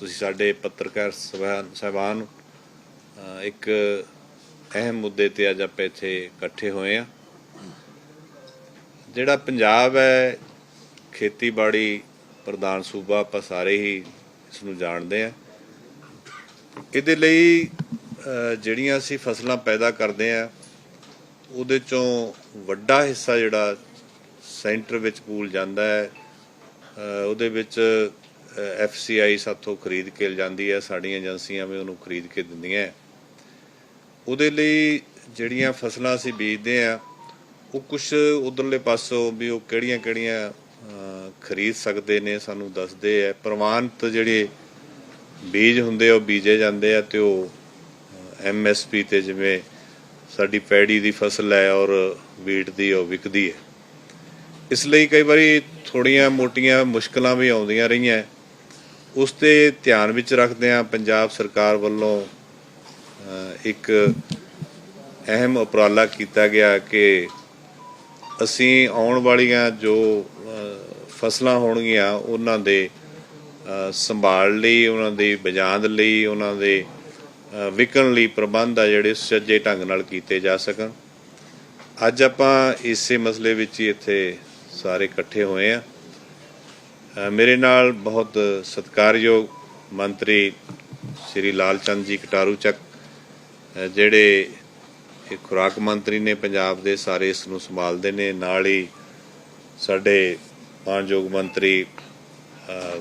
ਤੁਸੀਂ ਸਾਡੇ ਪੱਤਰਕਾਰ ਸਹਿਬਾਨ ਸਾਹਿਬਾਨ ਇੱਕ ਅਹਿਮ ਮੁੱਦੇ ਤੇ ਅੱਜ ਆਪਾਂ ਇੱਥੇ ਇਕੱਠੇ ਹੋਏ ਆ ਜਿਹੜਾ ਪੰਜਾਬ ਹੈ, ਖੇਤੀਬਾੜੀ ਪ੍ਰਧਾਨ ਸੂਬਾ ਆਪਾਂ ਸਾਰੇ ਹੀ ਇਸ ਨੂੰ ਜਾਣਦੇ ਆ ਇਹਦੇ ਲਈ ਜਿਹੜੀਆਂ ਅਸੀਂ ਫਸਲਾਂ ਪੈਦਾ ਕਰਦੇ ਆ ਉਹਦੇ ਚੋਂ ਵੱਡਾ ਹਿੱਸਾ ਜਿਹੜਾ ਸੈਂਟਰ ਵਿੱਚ ਪੂਲ ਜਾਂਦਾ ਹੈ। ਉਹਦੇ ਵਿੱਚ ਐਫਸੀਆਈ ਸਾਥੋਂ ਖਰੀਦ ਕੇ ਲਿਜਾਂਦੀ ਹੈ, ਸਾਡੀਆਂ ਏਜੰਸੀਆਂ ਵੀ ਉਹਨੂੰ ਖਰੀਦ ਕੇ ਦਿੰਦੀਆਂ ਉਹਦੇ ਲਈ ਜਿਹੜੀਆਂ ਫਸਲਾਂ ਅਸੀਂ ਬੀਜਦੇ ਆ ਉਹ ਕੁਝ ਉਧਰਲੇ ਪਾਸੋਂ ਵੀ ਉਹ ਕਿਹੜੀਆਂ ਕਿਹੜੀਆਂ ਖਰੀਦ ਸਕਦੇ ਨੇ, ਸਾਨੂੰ ਦੱਸਦੇ ਆ ਪ੍ਰਮਾਣਿਤ ਜਿਹੜੇ ਬੀਜ ਹੁੰਦੇ ਆ, ਉਹ ਬੀਜੇ ਜਾਂਦੇ ਆ ਤੇ ਉਹ ਐਮਐਸਪੀ ਤੇ ਜਿਵੇਂ ਸਾਡੀ ਪੈੜੀ ਦੀ ਫਸਲ ਹੈ ਔਰ ਵੀਟ ਦੀ, ਉਹ ਵਿਕਦੀ ਹੈ। ਇਸ ਲਈ ਕਈ ਵਾਰੀ ਥੋੜੀਆਂ ਮੋਟੀਆਂ ਮੁਸ਼ਕਲਾਂ ਵੀ ਆਉਂਦੀਆਂ ਰਹੀਆਂ। ਉਸ ਤੇ ਧਿਆਨ ਵਿੱਚ ਰੱਖਦੇ ਆ ਪੰਜਾਬ ਸਰਕਾਰ ਵੱਲੋਂ ਇੱਕ ਅਹਿਮ ਉਪਰਾਲਾ ਕੀਤਾ ਗਿਆ ਕਿ ਅਸੀਂ ਆਉਣ ਵਾਲੀਆਂ ਜੋ ਫਸਲਾਂ ਹੋਣਗੀਆਂ, ਉਹਨਾਂ ਦੇ ਸੰਭਾਲ ਲਈ, ਉਹਨਾਂ ਦੀ ਬਜਾਂਦ ਲਈ, ਉਹਨਾਂ ਦੇ ਵਿਕਣ ਲਈ ਪ੍ਰਬੰਧ ਆ ਜਿਹੜੇ ਸੁਚੱਜੇ ਢੰਗ ਨਾਲ ਕੀਤੇ ਜਾ ਸਕਣ। ਅੱਜ ਆਪਾਂ ਇਸੇ ਮਸਲੇ ਵਿੱਚ ਹੀ ਇੱਥੇ ਸਾਰੇ ਇਕੱਠੇ ਹੋਏ ਆ ਮੇਰੇ ਨਾਲ ਬਹੁਤ ਸਤਿਕਾਰਯੋਗ ਮੰਤਰੀ ਸ਼੍ਰੀ ਲਾਲਚੰਦ ਜੀ ਕਟਾਰੂ ਚੱਕ ਜਿਹੜੇ ਖੁਰਾਕ ਮੰਤਰੀ ਨੇ ਪੰਜਾਬ ਦੇ ਸਾਰੇ ਇਸ ਨੂੰ ਸੰਭਾਲਦੇ ਨੇ, ਨਾਲ ਹੀ ਸਾਡੇ ਮਾਨਯੋਗ ਮੰਤਰੀ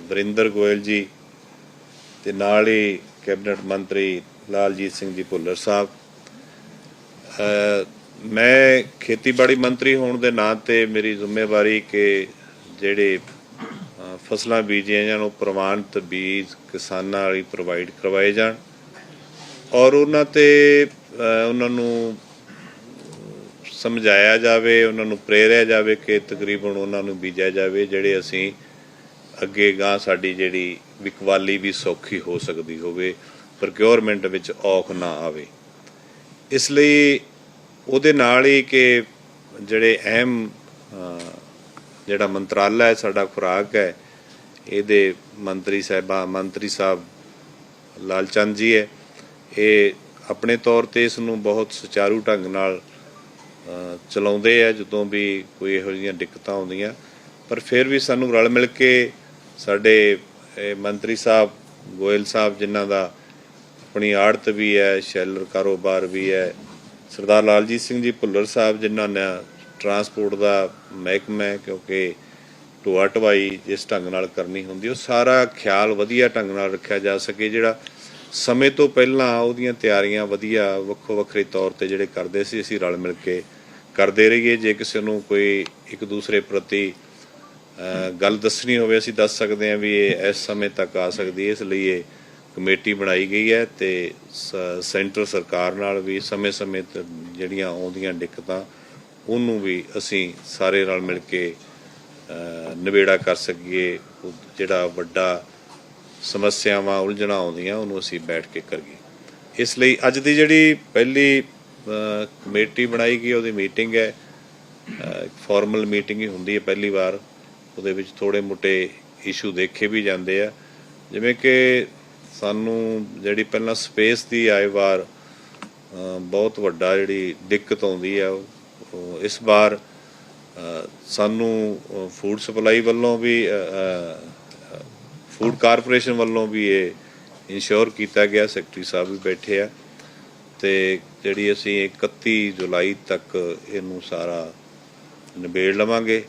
ਵਰਿੰਦਰ ਗੋਇਲ ਜੀ ਤੇ ਨਾਲ ਹੀ ਕੈਬਨਿਟ ਮੰਤਰੀ ਲਾਲਜੀਤ ਸਿੰਘ ਜੀ ਭੁੱਲਰ ਸਾਹਿਬ। ਮੈਂ ਖੇਤੀਬਾੜੀ ਮੰਤਰੀ ਹੋਣ ਦੇ ਨਾਂ ਤੇ ਮੇਰੀ ਜ਼ਿੰਮੇਵਾਰੀ ਕਿ ਜਿਹੜੇ ਫਸਲਾਂ ਬੀਜੀਆਂ ਜਾਣ, ਉਹ ਪ੍ਰਮਾਣਿਤ ਬੀਜ ਕਿਸਾਨਾਂ ਵਾਲੀ ਪ੍ਰੋਵਾਈਡ ਕਰਵਾਏ ਜਾਣ। ਔਰ ਉਹਨਾਂ ਤੇ ਉਹਨਾਂ ਨੂੰ ਸਮਝਾਇਆ ਜਾਵੇ, ਉਹਨਾਂ ਨੂੰ ਪ੍ਰੇਰਿਆ ਜਾਵੇ ਕਿ ਤਕਰੀਬਨ ਉਹਨਾਂ ਨੂੰ ਬੀਜਿਆ ਜਾਵੇ, ਜਿਹੜੇ ਅਸੀਂ ਅੱਗੇ ਗਾਂ ਸਾਡੀ ਜਿਹੜੀ ਵਿਕਵਾਲੀ ਵੀ ਸੌਖੀ ਹੋ ਸਕਦੀ ਹੋਵੇ ਪ੍ਰੋਕਿਉਰਮੈਂਟ ਵਿੱਚ ਔਖ ਨਾ ਆਵੇ। ਇਸ ਲਈ ਉਹਦੇ ਨਾਲ ਹੀ ਕਿ ਜਿਹੜੇ ਅਹਿਮ ਜਿਹੜਾ ਮੰਤਰਾਲਾ ਹੈ, ਸਾਡਾ ਖੁਰਾਕ ਹੈ ਇਹਦੇ ਮੰਤਰੀ ਸਾਹਿਬਾ, ਮੰਤਰੀ ਸਾਹਿਬ ਲਾਲਚੰਦ ਜੀ ਹੈ। ਇਹ ਆਪਣੇ ਤੌਰ ਤੇ ਇਸ ਨੂੰ ਬਹੁਤ ਸੁਚਾਰੂ ਢੰਗ ਨਾਲ ਚਲਾਉਂਦੇ ਆ, ਜਦੋਂ ਵੀ ਕੋਈ ਇਹੋ ਜਿਹੀਆਂ ਦਿੱਕਤਾਂ ਆਉਂਦੀਆਂ। ਪਰ ਫਿਰ ਵੀ ਸਾਨੂੰ ਰਲ ਮਿਲ ਕੇ ਸਾਡੇ ਇਹ ਮੰਤਰੀ ਸਾਹਿਬ, ਗੋਇਲ ਸਾਹਿਬ ਜਿਨ੍ਹਾਂ ਦਾ ਆਪਣੀ ਆੜਤ ਵੀ ਹੈ, ਸ਼ੈਲਰ ਕਾਰੋਬਾਰ ਵੀ ਹੈ। ਸਰਦਾਰ ਲਾਲਜੀਤ ਸਿੰਘ ਜੀ ਭੁੱਲਰ ਸਾਹਿਬ ਜਿਨ੍ਹਾਂ ਨੇ ਟਰਾਂਸਪੋਰਟ ਦਾ ਮਹਿਕਮਾ ਹੈ, ਕਿਉਂਕਿ ਢੋਆ ਢਵਾਈ ਜਿਸ ਢੰਗ ਨਾਲ ਕਰਨੀ ਹੁੰਦੀ, ਉਹ ਸਾਰਾ ਖਿਆਲ ਵਧੀਆ ਢੰਗ ਨਾਲ ਰੱਖਿਆ ਜਾ ਸਕੇ, ਜਿਹੜਾ ਸਮੇਂ ਤੋਂ ਪਹਿਲਾਂ ਉਹਦੀਆਂ ਤਿਆਰੀਆਂ ਵਧੀਆ ਵੱਖੋ ਵੱਖਰੇ ਤੌਰ ਤੇ ਜਿਹੜੇ ਕਰਦੇ ਸੀ, ਅਸੀਂ ਰਲ ਮਿਲ ਕੇ ਕਰਦੇ ਰਹੀਏ। ਜੇ ਕਿਸੇ ਨੂੰ ਕੋਈ ਇੱਕ ਦੂਸਰੇ ਪ੍ਰਤੀ ਗੱਲ ਦੱਸਣੀ ਹੋਵੇ, ਅਸੀਂ ਦੱਸ ਸਕਦੇ ਹਾਂ ਵੀ ਇਹ ਇਸ ਸਮੇਂ ਤੱਕ ਆ ਸਕਦੀ ਹੈ, ਇਸ ਲਈ ਇਹ ਕਮੇਟੀ ਬਣਾਈ ਗਈ ਹੈ ਤੇ ਸੈਂਟਰ ਸਰਕਾਰ ਨਾਲ ਵੀ ਸਮੇਂ-ਸਮੇਂ ਤੇ ਜਿਹੜੀਆਂ ਆਉਂਦੀਆਂ ਦਿੱਕਤਾਂ, ਉਹਨੂੰ ਵੀ ਅਸੀਂ ਸਾਰੇ ਰਲ ਮਿਲ ਕੇ ਨਿਬੇੜਾ ਕਰ ਸਕੀਏ ਜਿਹੜਾ ਵੱਡਾ ਸਮੱਸਿਆਵਾਂ ਉਲਝਣਾ ਆਉਂਦੀਆਂ, ਉਹਨੂੰ ਅਸੀਂ ਬੈਠ ਕੇ ਕਰੀਏ। ਇਸ ਲਈ ਅੱਜ ਦੀ ਜਿਹੜੀ ਪਹਿਲੀ ਕਮੇਟੀ ਬਣਾਈ ਗਈ, ਉਹਦੀ ਮੀਟਿੰਗ ਹੈ। ਫਾਰਮਲ ਮੀਟਿੰਗ ਹੀ ਹੁੰਦੀ ਹੈ ਪਹਿਲੀ ਵਾਰ। ਉਹਦੇ ਵਿੱਚ ਥੋੜੇ ਮੋਟੇ ਇਸ਼ੂ ਦੇਖੇ ਵੀ ਜਾਂਦੇ ਆ। ਜਿਵੇਂ ਕਿ ਸਾਨੂੰ ਜਿਹੜੀ ਪਹਿਲਾਂ ਸਪੇਸ ਦੀ ਆਏ ਵਾਰ ਬਹੁਤ ਵੱਡਾ ਜਿਹੜੀ ਦਿੱਕਤ ਆਉਂਦੀ ਆ, ਉਹ- ਇਸ ਵਾਰ ਸਾਨੂੰ ਫੂਡ ਸਪਲਾਈ ਵੱਲੋਂ ਵੀ ਫੂਡ ਕਾਰਪੋਰੇਸ਼ਨ ਵੱਲੋਂ ਵੀ ਇਹ ਇਨਸ਼ੋਰ ਕੀਤਾ ਗਿਆ। ਸੈਕਟਰੀ ਸਾਹਿਬ ਵੀ ਬੈਠੇ ਆ। ਤੇ ਜਿਹੜੀ ਅਸੀਂ 31 ਜੁਲਾਈ ਤੱਕ ਇਹਨੂੰ ਸਾਰਾ ਨਿਬੇੜ ਲਵਾਂਗੇ।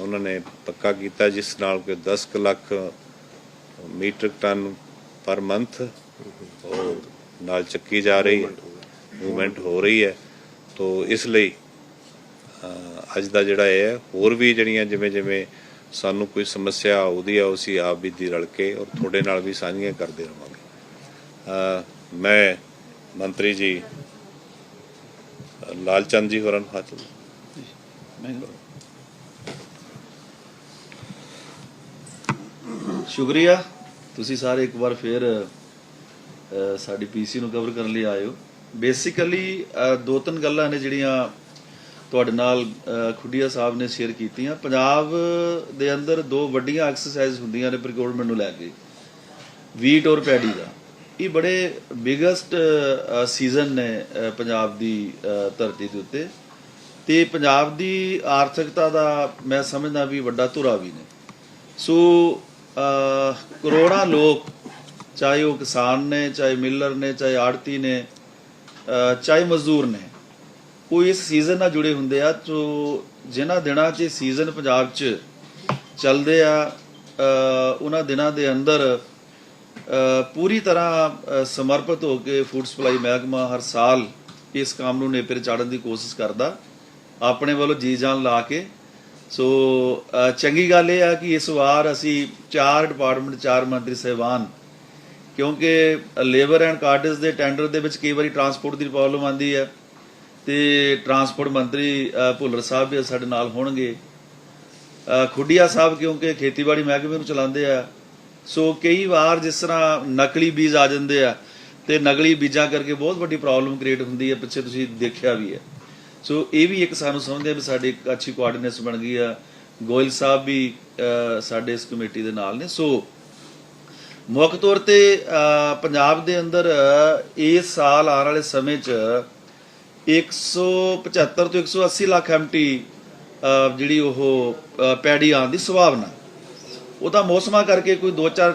ਉਹਨਾਂ ਨੇ ਪੱਕਾ ਕੀਤਾ ਜਿਸ ਨਾਲ ਕਿ 10 ਕੁ lakh metric ton per month ਉਹ ਨਾਲ ਚੱਕੀ ਜਾ ਰਹੀ ਹੈ। ਮੂਵਮੈਂਟ ਹੋ ਰਹੀ ਹੈ। ਤੋ ਇਸ ਲਈ ਅੱਜ ਦਾ ਜਿਹੜਾ ਇਹ ਹੈ ਹੋਰ ਵੀ ਜਿਹੜੀਆਂ ਜਿਵੇਂ ਜਿਵੇਂ ਸਾਨੂੰ ਕੋਈ ਸਮੱਸਿਆ ਆਉਦੀ ਆ ਅਸੀਂ ਆਪ ਵੀ ਦੀ ਰਲ ਕੇ ਔਰ ਤੁਹਾਡੇ ਨਾਲ ਵੀ ਸਾਂਝੀਆਂ ਕਰਦੇ ਰਵਾਂਗੇ। ਮੈਂ ਮੰਤਰੀ ਜੀ ਅ, ਲਾਲਚੰਦ ਜੀ ਹੋਰਾਂ ਨੂੰ ਹੱਥ ਸ਼ੁਕਰੀਆ। ਤੁਸੀਂ ਸਾਰੇ ਇੱਕ ਵਾਰ ਫੇਰ ਅ, ਸਾਡੀ ਪੀਸੀ ਨੂੰ ਕਵਰ ਕਰਨ ਲਈ ਆਏ ਹੋ। ਬੇਸਿਕਲੀ ਦੋ ਤਿੰਨ ਗੱਲਾਂ ਨੇ ਜਿਹੜੀਆਂ ਤੁਹਾਡੇ ਨਾਲ ਖੁੱਡੀਆ ਸਾਹਿਬ ਨੇ ਸ਼ੇਅਰ ਕੀਤੀਆਂ। ਪੰਜਾਬ ਦੇ ਅੰਦਰ ਦੋ ਵੱਡੀਆਂ ਐਕਸਰਸਾਈਜ਼ ਹੁੰਦੀਆਂ ਨੇ ਪ੍ਰੋਕਿਉਰਮੈਂਟ ਨੂੰ ਲੈ ਕੇ। ਵੀਟ ਔਰ ਪੈਡੀ ਦਾ। ਇਹ ਬੜੇ ਬਿਗੇਸਟ ਸੀਜ਼ਨ ਨੇ ਪੰਜਾਬ ਦੀ ਧਰਤੀ ਦੇ ਉੱਤੇ। ਤੇ ਪੰਜਾਬ ਦੀ ਆਰਥਿਕਤਾ ਦਾ ਮੈਂ ਸਮਝਦਾ ਵੀ ਵੱਡਾ ਧੁਰਾ ਵੀ ਨੇ। ਸੋ ਕਰੋੜਾਂ ਲੋਕ, ਚਾਹੇ ਉਹ ਕਿਸਾਨ ਨੇ, ਚਾਹੇ ਮਿਲਰ ਨੇ, ਚਾਹੇ ਆੜਤੀ ਨੇ ਚਾਹੇ ਮਜ਼ਦੂਰ ਨੇ ਉਹ ਇਸ ਸੀਜ਼ਨ ਨਾਲ ਜੁੜੇ ਹੁੰਦੇ ਆ, ਜੋ ਜਿਨ੍ਹਾਂ ਦਿਨਾਂ 'ਚ ਸੀਜ਼ਨ ਪੰਜਾਬ 'ਚ ਚੱਲਦੇ ਆ ਉਹਨਾਂ ਦਿਨਾਂ ਦੇ ਅੰਦਰ ਪੂਰੀ ਤਰ੍ਹਾਂ ਸਮਰਪਿਤ ਹੋ ਕੇ ਫੂਡ ਸਪਲਾਈ ਮਹਿਕਮਾ ਹਰ ਸਾਲ ਇਸ ਕੰਮ ਨੂੰ ਨੇਪਰੇ ਚਾੜਨ ਦੀ ਕੋਸ਼ਿਸ਼ ਕਰਦਾ, ਆਪਣੇ ਵੱਲੋਂ ਜੀ ਜਾਨ ਲਾ ਕੇ। ਸੋ ਚੰਗੀ ਗੱਲ ਇਹ ਆ ਕਿ ਇਸ ਵਾਰ ਅਸੀਂ ਚਾਰ ਡਿਪਾਰਟਮੈਂਟ ਚਾਰ ਮੰਤਰੀ ਸਹਿਬਾਨ, ਕਿਉਂਕਿ ਲੇਬਰ ਐਂਡ ਕਾਰਡਸ ਦੇ ਟੈਂਡਰ ਦੇ ਵਿੱਚ ਕਈ ਵਾਰੀ ਟਰਾਂਸਪੋਰਟ ਦੀ ਪ੍ਰੋਬਲਮ ਆਉਂਦੀ ਹੈ। ਤੇ ਟਰਾਂਸਪੋਰਟ ਮੰਤਰੀ ਭੁੱਲਰ ਸਾਹਿਬ ਵੀ ਸਾਡੇ ਨਾਲ ਹੋਣਗੇ। ਖੁੱਡੀਆ ਸਾਹਿਬ ਕਿਉਂਕਿ ਖੇਤੀਬਾੜੀ ਮਹਿਕਮੇ ਨੂੰ ਚਲਾਉਂਦੇ ਆ, ਸੋ ਕਈ ਵਾਰ ਜਿਸ ਤਰ੍ਹਾਂ ਨਕਲੀ ਬੀਜ ਆ ਜਾਂਦੇ ਆ, ਤੇ ਨਕਲੀ ਬੀਜਾਂ ਕਰਕੇ ਬਹੁਤ ਵੱਡੀ ਪ੍ਰੋਬਲਮ ਕ੍ਰੀਏਟ ਹੁੰਦੀ ਹੈ ਪਿੱਛੇ ਤੁਸੀਂ ਦੇਖਿਆ ਵੀ ਹੈ ਸੋ ਇਹ ਵੀ ਇੱਕ ਸਾਨੂੰ ਸਮਝਦੇ ਆ ਵੀ ਸਾਡੀ ਇੱਕ ਅੱਛੀ ਕੋਆਰਡੀਨੇਸ਼ਨ ਬਣ ਗਈ ਆ। ਗੋਇਲ ਸਾਹਿਬ ਵੀ ਸਾਡੇ ਇਸ ਕਮੇਟੀ ਦੇ ਨਾਲ ਨੇ। ਸੋ ਮੁੱਖ ਤੌਰ ਤੇ ਪੰਜਾਬ ਦੇ ਅੰਦਰ ਇਸ ਸਾਲ ਆਉਣ ਵਾਲੇ ਸਮੇਂ 'ਚ 175 ਤੋਂ 180 ਲੱਖ ਐਮਟੀ ਜਿਹੜੀ ਉਹ ਅ, ਪੈੜੀ ਆਉਣ ਦੀ ਸੰਭਾਵਨਾ। ਉਹਦਾ ਮੌਸਮਾਂ ਕਰਕੇ ਕੋਈ 2-4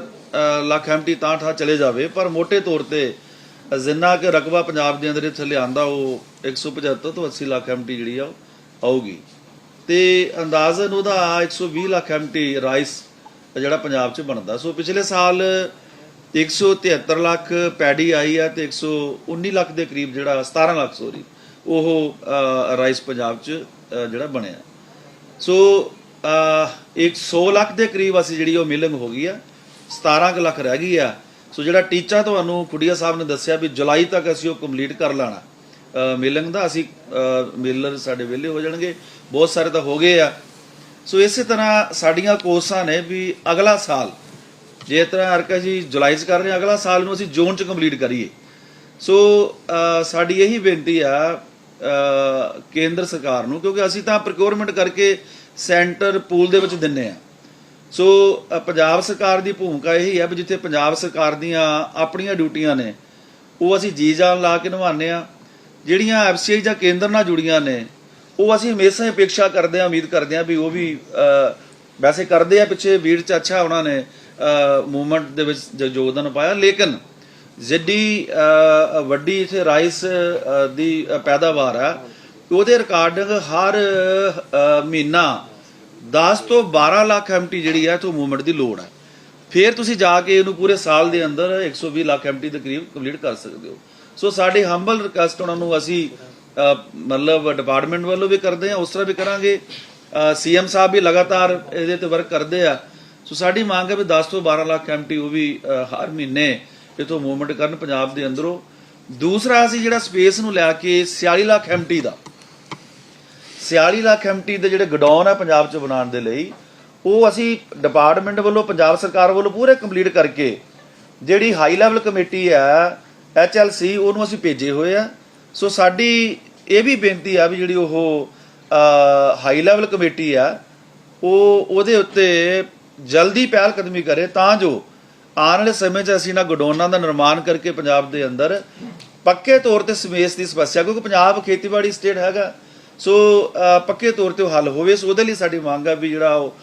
ਲੱਖ ਐਮਟੀ ਤਾਂ ਠਾ ਚਲੇ ਜਾਵੇ ਪਰ ਮੋٹے ਤੌਰ ਤੇ ਜਿੰਨਾ ਕਿ ਰਕਬਾ ਪੰਜਾਬ ਦੇ ਅੰਦਰ ਇੱਥੇ ਲਿਆਂਦਾ ਉਹ 175 ਤੋਂ 80 ਲੱਖ ਐਮਟੀ ਜਿਹੜੀ ਆ ਉਹ ਆਊਗੀ। ਤੇ ਅੰਦਾਜ਼ਨ ਉਹਦਾ 120 ਲੱਖ ਐਮਟੀ ਰਾਈਸ ਜਿਹੜਾ ਪੰਜਾਬ 'ਚ ਬਣਦਾ। ਸੋ ਪਿਛਲੇ ਸਾਲ 173 ਲੱਖ ਪੈਡੀ ਆਈ ਹੈ ਤੇ 119 ਲੱਖ ਦੇ ਕਰੀਬ ਜਿਹੜਾ 17 ਲੱਖ ਸੋਰੀ ਉਹ ਰਾਈਸ ਪੰਜਾਬ 'ਚ ਜਿਹੜਾ ਬਣਿਆ। ਸੋ ਅ 100 ਲੱਖ ਦੇ ਕਰੀਬ ਅਸੀਂ ਜਿਹੜੀ ਉਹ ਮਿਲਿੰਗ ਹੋ ਗਈ ਆ 17 ਕੁ ਲੱਖ ਰਹਿ ਗਈ ਆ। ਸੋ ਜਿਹੜਾ ਟੀਚਾ ਤੁਹਾਨੂੰ ਕੁੜੀਆ ਸਾਹਿਬ ਨੇ ਦੱਸਿਆ ਵੀ ਜੁਲਾਈ ਤੱਕ ਅਸੀਂ ਉਹ ਕੰਪਲੀਟ ਕਰ ਲੈਣਾ। ਮਿਲਿੰਗ ਦਾ ਅਸੀਂ ਮਿਲਰ ਸਾਡੇ ਵਿਹਲੇ ਹੋ ਜਾਣਗੇ, ਬਹੁਤ ਸਾਰੇ ਤਾਂ ਹੋ ਗਏ ਆ। ਸੋ ਇਸੇ ਤਰ੍ਹਾਂ ਸਾਡੀਆਂ ਕੋਰਸਾਂ ਨੇ ਵੀ ਅਗਲਾ ਸਾਲ, ਜੇ ਤਰ੍ਹਾਂ ਅਰਕਾ ਜੀ ਜੁਲਾਈ 'ਚ ਕਰ ਰਹੇ ਹਾਂ ਅਗਲਾ ਸਾਲ ਨੂੰ ਅਸੀਂ ਜੂਨ 'ਚ ਕੰਪਲੀਟ ਕਰੀਏ। ਸੋ ਸਾਡੀ ਇਹੀ ਬੇਨਤੀ ਆ ਕੇਂਦਰ ਸਰਕਾਰ ਨੂੰ, ਕਿਉਂਕਿ ਅਸੀਂ ਤਾਂ ਪ੍ਰੋਕਿਉਰਮੈਂਟ ਕਰਕੇ ਸੈਂਟਰ ਪੂਲ ਦੇ ਵਿੱਚ ਦਿੰਨੇ ਆ। ਸੋ ਪੰਜਾਬ ਸਰਕਾਰ ਦੀ ਭੂਮਿਕਾ ਇਹੀ ਹੈ ਵੀ ਜਿੱਥੇ ਪੰਜਾਬ ਸਰਕਾਰ ਦੀਆਂ ਆਪਣੀਆਂ ਡਿਊਟੀਆਂ ਨੇ, ਉਹ ਅਸੀਂ ਜੀ ਜਾਨ ਲਾ ਕੇ ਨਿਭਾਉਂਦੇ ਆ। ਜਿਹੜੀਆਂ ਐਫਸੀਆਈ ਜਾਂ ਕੇਂਦਰ ਨਾਲ ਜੁੜੀਆਂ ਨੇ, ਉਹ ਅਸੀਂ ਹਮੇਸ਼ਾ ਹੀ ਅਪੇક્ષਾ ਕਰਦੇ ਆ, ਉਮੀਦ ਕਰਦੇ ਆ ਵੀ ਉਹ ਵੀ ਵੈਸੇ ਕਰਦੇ ਆ ਪਿੱਛੇ, ਵੀਰ ਚ ਅੱਛਾ ਉਹਨਾਂ ਨੇ ਮੂਵਮੈਂਟ ਦੇ ਵਿੱਚ ਯੋਗਦਾਨ ਪਾਇਆ, ਲੇਕਿਨ ਜਿੱਡੀ ਵੱਡੀ ਇਥੇ ਰਾਈਸ ਦੀ ਪੈਦਾਵਾਰ ਆ, ਉਹਦੇ ਰਿਕਾਰਡਿੰਗ ਹਰ ਮਹੀਨਾ 10 ਤੋਂ 12 ਲੱਖ ਐਮਟੀ ਜਿਹੜੀ ਹੈ ਤੋਂ ਮੂਵਮੈਂਟ ਦੀ ਲੋੜ ਹੈ ਫਿਰ ਤੁਸੀਂ ਜਾ ਕੇ ਇਹਨੂੰ ਪੂਰੇ ਸਾਲ ਦੇ ਅੰਦਰ 120 ਲੱਖ ਐਮਟੀ ਦੇ ਕਰੀਬ ਕੰਪਲੀਟ ਕਰ ਸਕਦੇ ਹੋ। ਸੋ ਸਾਡੇ ਹੰਬਲ ਰਿਕਵੈਸਟ ਉਹਨਾਂ ਨੂੰ ਅਸੀਂ ਮਤਲਬ ਡਿਪਾਰਟਮੈਂਟ ਵੱਲੋਂ ਵੀ ਕਰਦੇ ਆ ਉਸ ਤਰ੍ਹਾਂ ਵੀ ਕਰਾਂਗੇ। ਸੀਐਮ ਸਾਹਿਬ ਵੀ ਲਗਾਤਾਰ ਇਹਦੇ ਤੇ ਵਰਕ ਕਰਦੇ ਆ। ਸੋ ਸਾਡੀ ਮੰਗ ਹੈ ਵੀ 10 ਤੋਂ 12 ਲੱਖ ਐਮਟੀ ਉਹ ਵੀ ਹਰ ਮਹੀਨੇ ਇਥੋਂ ਮੂਵਮੈਂਟ ਕਰਨ ਪੰਜਾਬ ਦੇ ਅੰਦਰੋਂ। ਦੂਸਰਾ ਅਸੀਂ ਜਿਹੜਾ ਸਪੇਸ ਨੂੰ ਲੈ ਕੇ 46 ਲੱਖ ਐਮਟੀ ਦਾ। 46 ਲੱਖ ਐਮਟੀ ਦੇ ਜਿਹੜੇ ਗਡਾਊਨ ਆ ਪੰਜਾਬ 'ਚ ਬਣਾਉਣ ਦੇ ਲਈ, ਉਹ ਅਸੀਂ ਡਿਪਾਰਟਮੈਂਟ ਵੱਲੋਂ, ਪੰਜਾਬ ਸਰਕਾਰ ਵੱਲੋਂ ਪੂਰੇ ਕੰਪਲੀਟ ਕਰਕੇ ਜਿਹੜੀ ਹਾਈ ਲੈਵਲ ਕਮੇਟੀ ਆ ਐਚਐਲਸੀ ਉਹਨੂੰ ਅਸੀਂ ਭੇਜੇ ਹੋਏ ਆ। ਸੋ ਸਾਡੀ ਇਹ ਵੀ ਬੇਨਤੀ ਆ ਵੀ ਜਿਹੜੀ ਉਹ ਹਾਈ ਲੈਵਲ ਕਮੇਟੀ ਆ, ਉਹ ਉਹਦੇ ਉੱਤੇ ਜਲਦੀ ਪਹਿਲ ਕਦਮੀ ਕਰੇ ਤਾਂ ਜੋ ਆਉਣ ਵਾਲੇ ਸਮੇਂ 'ਚ ਅਸੀਂ ਨਾ ਗਡਾਊਨਾਂ ਦਾ ਨਿਰਮਾਣ ਕਰਕੇ ਪੰਜਾਬ ਦੇ ਅੰਦਰ ਪੱਕੇ ਤੌਰ ਤੇ ਸਮੇਸ ਦੀ ਸਮੱਸਿਆ, ਕਿਉਂਕਿ ਪੰਜਾਬ ਖੇਤੀਬਾੜੀ ਸਟੇਟ ਹੈਗਾ, ਸੋ ਪੱਕੇ ਤੌਰ ਤੇ ਉਹ ਹੱਲ ਹੋਵੇ, ਸੋ ਉਹਦੇ ਲਈ ਸਾਡੀ ਮੰਗ ਆ ਵੀ ਜਿਹੜਾ ਉਹ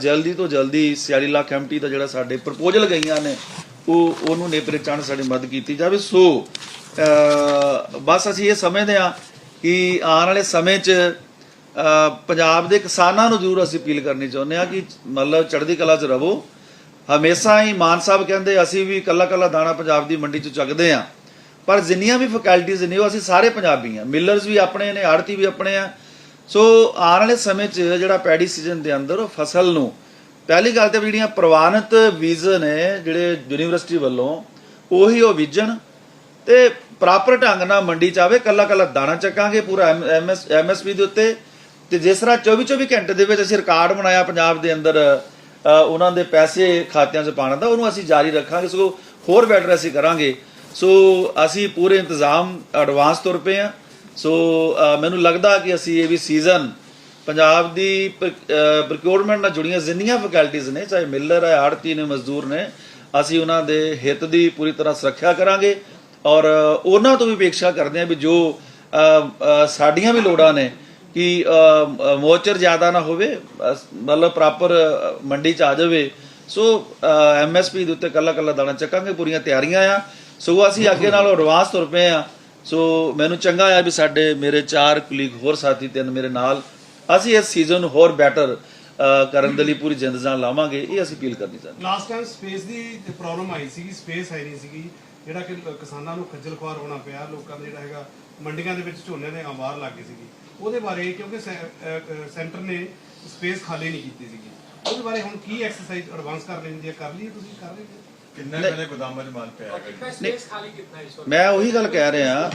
ਜਲਦੀ ਤੋਂ ਜਲਦੀ 46 ਲੱਖ ਐਮਟੀ ਦਾ ਜਿਹੜਾ ਸਾਡੇ ਪ੍ਰਪੋਜ਼ਲ ਗਈਆਂ ਨੇ, ਉਹ, ਉਹਨੂੰ ਨੇਪਰੇ ਚਾਣ ਸਾਡੀ ਮਦਦ ਕੀਤੀ ਜਾਵੇ। ਸੋ ਬਸ ਅਸੀਂ ਇਹ ਸਮਝਦੇ ਹਾਂ ਕਿ ਆਉਣ ਵਾਲੇ ਸਮੇਂ 'ਚ ਪੰਜਾਬ ਦੇ ਕਿਸਾਨਾਂ ਨੂੰ ਜ਼ਰੂਰ ਅਸੀਂ ਅਪੀਲ ਕਰਨੀ ਚਾਹੁੰਦੇ ਹਾਂ ਕਿ ਮਤਲਬ ਚੜ੍ਹਦੀ ਕਲਾ 'ਚ ਰਹੋ ਹਮੇਸ਼ਾ ਹੀ ਮਾਨ ਸਾਹਿਬ ਕਹਿੰਦੇ, ਅਸੀਂ ਵੀ ਕੱਲਾ ਕੱਲਾ ਦਾਣਾ ਪੰਜਾਬ ਦੀ ਮੰਡੀ 'ਚ ਚੱਕਦੇ ਆ ਪਰ ਜਿੰਨੀਆਂ ਵੀ ਫੈਕਲਟੀਆਂ ਨੇ, ਉਹ ਅਸੀਂ ਸਾਰੇ ਪੰਜਾਬੀ ਆ ਮਿਲਰਸ ਵੀ ਆਪਣੇ ਨੇ ਆੜਤੀ ਵੀ ਆਪਣੇ ਆ। ਸੋ ਆਉਣ ਵਾਲੇ ਸਮੇਂ 'ਚ ਜਿਹੜਾ ਪੈਡੀ ਸੀਜ਼ਨ ਦੇ ਅੰਦਰ, ਉਹ ਫਸਲ ਨੂੰ ਪਹਿਲੀ ਗੱਲ ਤੇ ਜਿਹੜੀਆਂ ਪ੍ਰਵਾਨਿਤ ਬੀਜ ਨੇ, ਜਿਹੜੇ ਯੂਨੀਵਰਸਿਟੀ ਵੱਲੋਂ, ਉਹੀ ਉਹ ਬੀਜਣ ਤੇ ਪ੍ਰਾਪਰ ਢੰਗ ਨਾਲ ਮੰਡੀ ਚ ਆਵੇ ਕੱਲਾ ਕੱਲਾ ਦਾਣਾ ਚੱਕਾਂਗੇ ਪੂਰਾ ਐਮਐਸ ਐਮਐਸਪੀ ਦੇ ਉੱਤੇ। ਤੇ ਜਿਸ ਤਰ੍ਹਾਂ 24 24 ਘੰਟੇ ਦੇ ਵਿੱਚ ਅਸੀਂ ਰਿਕਾਰਡ ਬਣਾਇਆ ਪੰਜਾਬ ਦੇ ਅੰਦਰ ਉਹਨਾਂ ਦੇ ਪੈਸੇ ਖਾਤਿਆਂ 'ਚ ਪਾਉਣ ਦਾ ਉਹਨੂੰ ਅਸੀਂ ਜਾਰੀ ਰੱਖਾਂਗੇ ਸੋ ਹੋਰ ਬੈਟਰ ਅਸੀਂ ਕਰਾਂਗੇ। ਸੋ ਅਸੀਂ ਪੂਰੇ ਇੰਤਜ਼ਾਮ ਐਡਵਾਂਸ ਤੁਰ ਪਏ ਆ ਸੋ ਮੈਨੂੰ ਲੱਗਦਾ ਕਿ ਅਸੀਂ ਇਹ ਵੀ ਸੀਜ਼ਨ ਪੰਜਾਬ ਦੀ ਪ੍ਰੋਕਿਉਰਮੈਂਟ ਨਾਲ ਜੁੜੀਆਂ ਜਿੰਨੀਆਂ ਫੈਕਲਟੀਆਂ ਨੇ, ਚਾਹੇ ਮਿਲਰ ਹੈ, ਆੜਤੀ ਨੇ, ਮਜ਼ਦੂਰ ਨੇ, ਅਸੀਂ ਉਹਨਾਂ ਦੇ ਹਿੱਤ ਦੀ ਪੂਰੀ ਤਰ੍ਹਾਂ ਸੁਰੱਖਿਆ ਕਰਾਂਗੇ। ਔਰ ਉਹਨਾਂ ਤੋਂ ਵੀ ਅਪੇક્ષਾ ਕਰਦੇ ਹਾਂ ਵੀ ਜੋ ਸਾਡੀਆਂ ਵੀ ਲੋੜਾਂ ਨੇ ਕਿ ਮੋਚਰ ਜ਼ਿਆਦਾ ਨਾ ਹੋਵੇ ਮਤਲਬ ਪ੍ਰੋਪਰ ਮੰਡੀ ਚ ਆ ਜਾਵੇ। ਸੋ ਐਮਐਸਪੀ ਦੇ ਉੱਤੇ ਕੱਲਾ ਕੱਲਾ ਦਾਣਾ ਚੱਕਾਂਗੇ ਪੂਰੀਆਂ ਤਿਆਰੀਆਂ ਆ। ਸੋ ਅਸੀਂ ਅੱਗੇ ਨਾਲੋਂ ਐਡਵਾਂਸ ਤੁਰ ਪਏ ਆ। ਸੋ ਮੈਨੂੰ ਚੰਗਾ ਆ ਵੀ ਸਾਡੇ ਮੇਰੇ ਚਾਰ ਕੁਲੀਗ ਹੋਰ ਸਾਥੀ ਤਿੰਨ ਮੇਰੇ ਨਾਲ। ਅਸੀਂ ਇਸ ਸੀਜ਼ਨ ਨੂੰ ਹੋਰ ਬੈਟਰ ਕਰਨ ਦੇ ਲਈ ਪੂਰੀ ਜਿੰਦ ਜਾਨ ਲਾਵਾਂਗੇ ਇਹ ਅਸੀਂ ਅਪੀਲ ਕਰਨੀ ਚਾਹੁੰਦੇ ਲਾਸਟ ਟਾਈਮ ਸਪੇਸ ਦੀ ਪ੍ਰੋਬਲਮ ਆਈ ਸੀਗੀ ਸਪੇਸ ਹੈ ਨਹੀਂ ਸੀਗੀ। ਜਿਹੜਾ ਕਿ ਕਿਸਾਨਾਂ ਨੂੰ ਖੱਜਲ ਖੁਆਰ ਹੋਣਾ ਪਿਆ ਲੋਕਾਂ ਦਾ ਜਿਹੜਾ ਹੈਗਾ ਮੰਡੀਆਂ ਦੇ ਵਿੱਚ ਝੋਨੇ ਦੇ ਆਵਾਰ ਲੱਗ ਗਈ ਸੀਗੀ। ਉਹਦੇ ਬਾਰੇ ਕਿਉਂਕਿ ਸੈਂਟਰ ਨੇ ਸਪੇਸ ਖਾਲੀ ਨਹੀਂ ਕੀਤੀ ਸੀਗੀ। ਉਹਦੇ ਬਾਰੇ ਹੁਣ ਕੀ ਐਕਸਰਸਾਈਜ਼ ਐਡਵਾਂਸ ਕਰ ਲੈਂਦੀ ਹੈ? ਕਰ ਲਈ ਤੁਸੀਂ? ਕਰ ਰਹੇ ਹੋ ਕਿੰਨੇ ਵੇਲੇ ਗੋਦਾਮਾਂ 'ਚ ਮਾਲ ਪਿਆ? ਹੈ ਮੈਂ ਉਹੀ ਗੱਲ ਕਹਿ ਰਿਹਾ।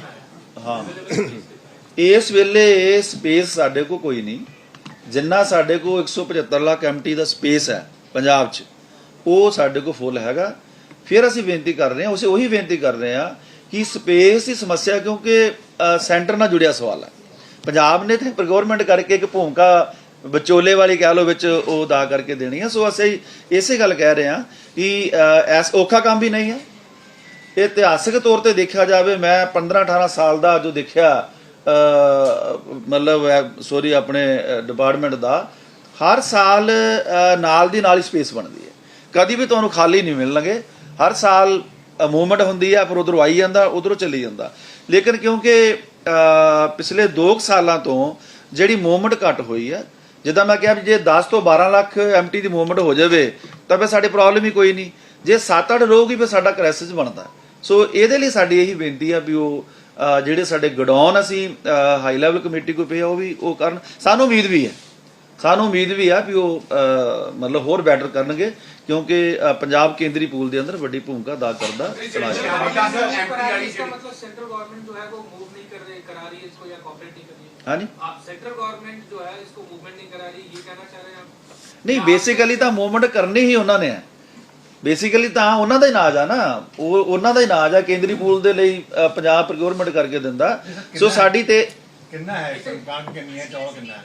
ਹਾਂ। ਇਸ ਵੇਲੇ ਸਪੇਸ ਸਾਡੇ ਕੋਲ ਕੋਈ ਨਹੀਂ। ਜਿੰਨਾ ਸਾਡੇ ਕੋਲ 175 ਲੱਖ ਐਮਟੀ ਦਾ ਸਪੇਸ ਹੈ ਪੰਜਾਬ 'ਚ ਉਹ ਸਾਡੇ ਕੋਲ ਫੁੱਲ ਹੈਗਾ। ਫਿਰ ਅਸੀਂ ਬੇਨਤੀ ਕਰ ਰਹੇ ਹਾਂ ਉਸੇ ਉਹੀ ਬੇਨਤੀ ਕਰ ਰਹੇ ਹਾਂ ਕਿ ਸਪੇਸ ਦੀ ਸਮੱਸਿਆ ਕਿਉਂਕਿ ਸੈਂਟਰ ਨਾਲ ਜੁੜਿਆ ਸਵਾਲ ਹੈ। ਪੰਜਾਬ ਨੇ ਤੇ ਪ੍ਰਗਵਰਨਮੈਂਟ ਕਰਕੇ ਇੱਕ ਭੂਮਿਕਾ ਵਿਚੋਲੇ ਵਾਲੀ ਕਹਿ ਲਓ ਵਿੱਚ ਉਹ ਅਦਾ ਕਰਕੇ ਦੇਣੀ ਹੈ ਸੋ ਅਸੀਂ ਇਸੇ ਗੱਲ ਕਹਿ ਰਹੇ ਹਾਂ ਕਿ ਐਸ ਔਖਾ ਕੰਮ ਵੀ ਨਹੀਂ ਹੈ। ਇਹ ਇਤਿਹਾਸਿਕ ਤੌਰ ਤੇ ਦੇਖਿਆ ਜਾਵੇ, ਮੈਂ 15 18 ਸਾਲ ਦਾ ਜੋ ਦੇਖਿਆ ਮਤਲਬ ਸੋਰੀ ਆਪਣੇ ਡਿਪਾਰਟਮੈਂਟ ਦਾ, ਹਰ ਸਾਲ ਨਾਲ ਦੀ ਨਾਲ ਹੀ ਸਪੇਸ ਬਣਦੀ ਹੈ। ਕਦੀ ਵੀ ਤੁਹਾਨੂੰ ਖਾਲੀ ਨਹੀਂ ਮਿਲਣਗੇ। ਹਰ ਸਾਲ ਮੂਵਮੈਂਟ ਹੁੰਦੀ ਹੈ, ਫਿਰ ਉਧਰੋਂ ਆਈ ਜਾਂਦਾ, ਉਧਰੋਂ ਚਲੀ ਜਾਂਦਾ। ਲੇਕਿਨ ਕਿਉਂਕਿ ਪਿਛਲੇ 2 ਸਾਲਾਂ ਤੋਂ ਜਿਹੜੀ ਮੂਵਮੈਂਟ ਘਟ ਹੋਈ ਹੈ ਜਿੱਦਾਂ ਮੈਂ ਕਿਹਾ ਵੀ ਜੇ 10 ਤੋਂ 12 ਲੱਖ ਐਮਟੀ ਦੀ ਮੂਵਮੈਂਟ ਹੋ ਜਾਵੇ ਤਾਂ ਫਿਰ ਸਾਡੀ ਪ੍ਰੋਬਲਮ ਹੀ ਕੋਈ ਨਹੀਂ। ਜੇ 7-8 ਰਹੂਗੀ ਫਿਰ ਸਾਡਾ ਕ੍ਰਾਈਸਿਸ ਬਣਦਾ। ਸੋ ਇਹਦੇ ਲਈ ਸਾਡੀ ਇਹੀ ਬੇਨਤੀ ਆ ਵੀ ਉਹ ਜਿਹੜੇ ਸਾਡੇ ਗਡਾਉਣ ਅਸੀਂ ਹਾਈ ਲੈਵਲ ਕਮੇਟੀ ਕੋਲ ਪਏ ਉਹ ਵੀ ਉਹ ਕਰਨ। ਸਾਨੂੰ ਉਮੀਦ ਵੀ ਹੈ। ਸਾਨੂੰ ਉਮੀਦ ਵੀ ਆ ਵੀ ਉਹ ਮਤਲਬ ਹੋਰ ਬੈਟਰ ਕਰਨਗੇ ਕਿਉਂਕਿ ਪੰਜਾਬ ਕੇਂਦਰੀ ਪੂਲ ਦੇ ਅੰਦਰ ਵੱਡੀ ਭੂਮਿਕਾ ਅਦਾ ਕਰਦਾ ਚਲਾ ਰਿਹਾ ਹੈ रही करा रही है इसको या कॉपरेट नहीं कर रही है ਹਾਂਜੀ आप सेंट्रल गवर्नमेंट जो है इसको मूवमेंट नहीं करा रही ये कहना चाह रहे हैं आप ਨਹੀਂ ਬੇਸਿਕਲੀ ਤਾਂ ਮੂਵਮੈਂਟ ਕਰਨੀ ਹੀ ਉਹਨਾਂ ਨੇ ਹੈ ਬੇਸਿਕਲੀ ਤਾਂ ਉਹਨਾਂ ਦਾ ਹੀ ਨਾਜ ਆ ਨਾ ਉਹ ਉਹਨਾਂ ਦਾ ਹੀ ਨਾਜ ਆ ਕੇਂਦਰੀ ਪੂਲ ਦੇ ਲਈ ਅ, ਪੰਜਾਬ ਪ੍ਰਗਵਰਨਮੈਂਟ ਕਰਕੇ ਦਿੰਦਾ ਸੋ ਸਾਡੀ ਤੇ ਕਿੰਨਾ ਹੈ ਕਣਕ ਕਿੰਨੀ ਹੈ ਚੌਲ ਕਿੰਨਾ ਹੈ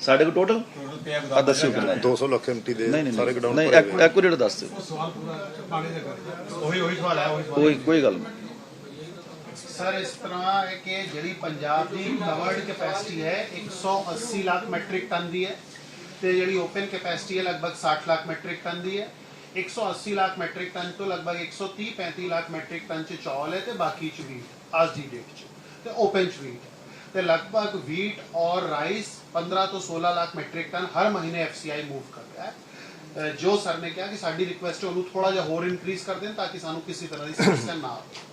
ਸਾਡੇ ਕੋਲ ਟੋਟਲ ਟੋਟਲ ਪਿਆ ਆ ਦੱਸਿਓ ਕਿੰਨਾ ਹੈ 200 ਲੱਖ ਐਮਟੀ ਦੇ ਨਹੀਂ ਨਹੀਂ ਸਾਰੇ ਗਡਾਊਨ ਨਹੀਂ ਭਰੇ ਹੋਏ ਆ। ਐਕੂਰੇਟ ਦੱਸ ਦਿਓ ਸਵਾਲ ਪੂਰਾ ਪਾਣੀ ਦਾ ਕਰ ਉਹੀ ਉਹੀ ਸਵਾਲ ਹੈ ਉਹੀ ਸਵਾਲ ਕੋਈ ਕੋਈ ਗੱਲ ਨਹੀਂ ਸਰ, ਇਸ ਤਰ੍ਹਾਂ ਹੈ ਕਿ ਜਿਹੜੀ ਪੰਜਾਬ ਦੀ ਕਵਰਡ ਕੈਪੈਸਿਟੀ ਹੈ 180 ਲੱਖ ਮੈਟ੍ਰਿਕ ਟਨ ਦੀ ਹੈ ਤੇ ਜਿਹੜੀ ਓਪਨ ਕੈਪੈਸਿਟੀ ਹੈ, ਲਗਭਗ 60 ਲੱਖ ਮੈਟ੍ਰਿਕ ਟਨ ਦੀ ਹੈ। 180 ਲੱਖ ਮੈਟ੍ਰਿਕ ਟਨ ਤੋਂ ਲਗਭਗ 130 35 ਲੱਖ ਮੈਟ੍ਰਿਕ ਟਨ ਚ ਚੌਲ ਹੈ ਤੇ ਬਾਕੀ ਚ ਵੀਟ ਅੱਜ ਦੀ ਡੇਟ ਚ, ਤੇ ਓਪਨ ਚ ਵੀਟ ਤੇ ਲਗਭਗ ਵੀਟ ਔਰ ਰਾਈਸ 15 ਤੋਂ 16 ਲੱਖ ਮੈਟ੍ਰਿਕ ਟਨ ਹਰ ਮਹੀਨੇ ਐਫਸੀਆਈ ਮੂਵ ਕਰ ਰਿਹਾ ਹੈ। ਜੋ ਸਰ ਨੇ ਕਿਹਾ ਕਿ ਸਾਡੀ ਰਿਕੁਐਸਟ ਹੈ ਉਹਨੂੰ ਥੋੜਾ ਜਿਹਾ ਹੋਰ ਇਨਕਰੀਜ਼ ਕਰ ਦੇਣ ਤਾਂ ਕਿ ਸਾਨੂੰ ਕਿਸੇ ਤਰ੍ਹਾਂ ਦੀ ਸਮੱਸਿਆ ਨਾ ਆਵੇ।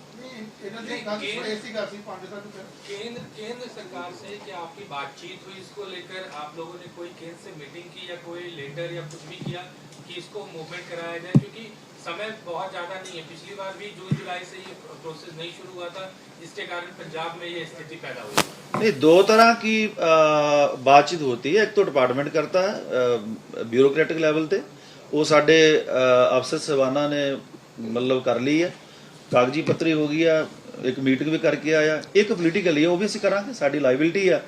केंद्र केंद्र सरकार से क्या आपकी बातचीत हुई इसको लेकर आप लोगों ने कोई केंद्र से मीटिंग की या कोई लेटर या कुछ भी किया कि इसको मूवमेंट कराया जाए क्योंकि समय बहुत ज्यादा नहीं है पिछली बार भी जून जुलाई से ये प्रोसेस नहीं शुरू हुआ था जिसके कारण पंजाब में ये स्थिति पैदा हुई नहीं दो तरह की अ, बातचीत होती है एक तो डिपार्टमेंट करता है ब्यूरोक्रेटिक लेवल ਤੇ ਉਹ ਸਾਡੇ ਅ, ਅਫਸਰ ਸਵਾਨਾ ਨੇ ਮਤਲਬ ਕਰ ਲਈ ਹੈ ਕਾਗਜ਼ੀ ਪੱਤਰੀ ਹੋ ਗਈ ਆ ਇੱਕ ਮੀਟਿੰਗ ਵੀ ਕਰਕੇ ਆਇਆ ਇੱਕ ਪੋਲੀਟੀਕਲੀ ਉਹ ਵੀ ਅਸੀਂ ਕਰਾਂਗੇ ਸਾਡੀ ਲਾਇਬਿਲਿਟੀ ਆ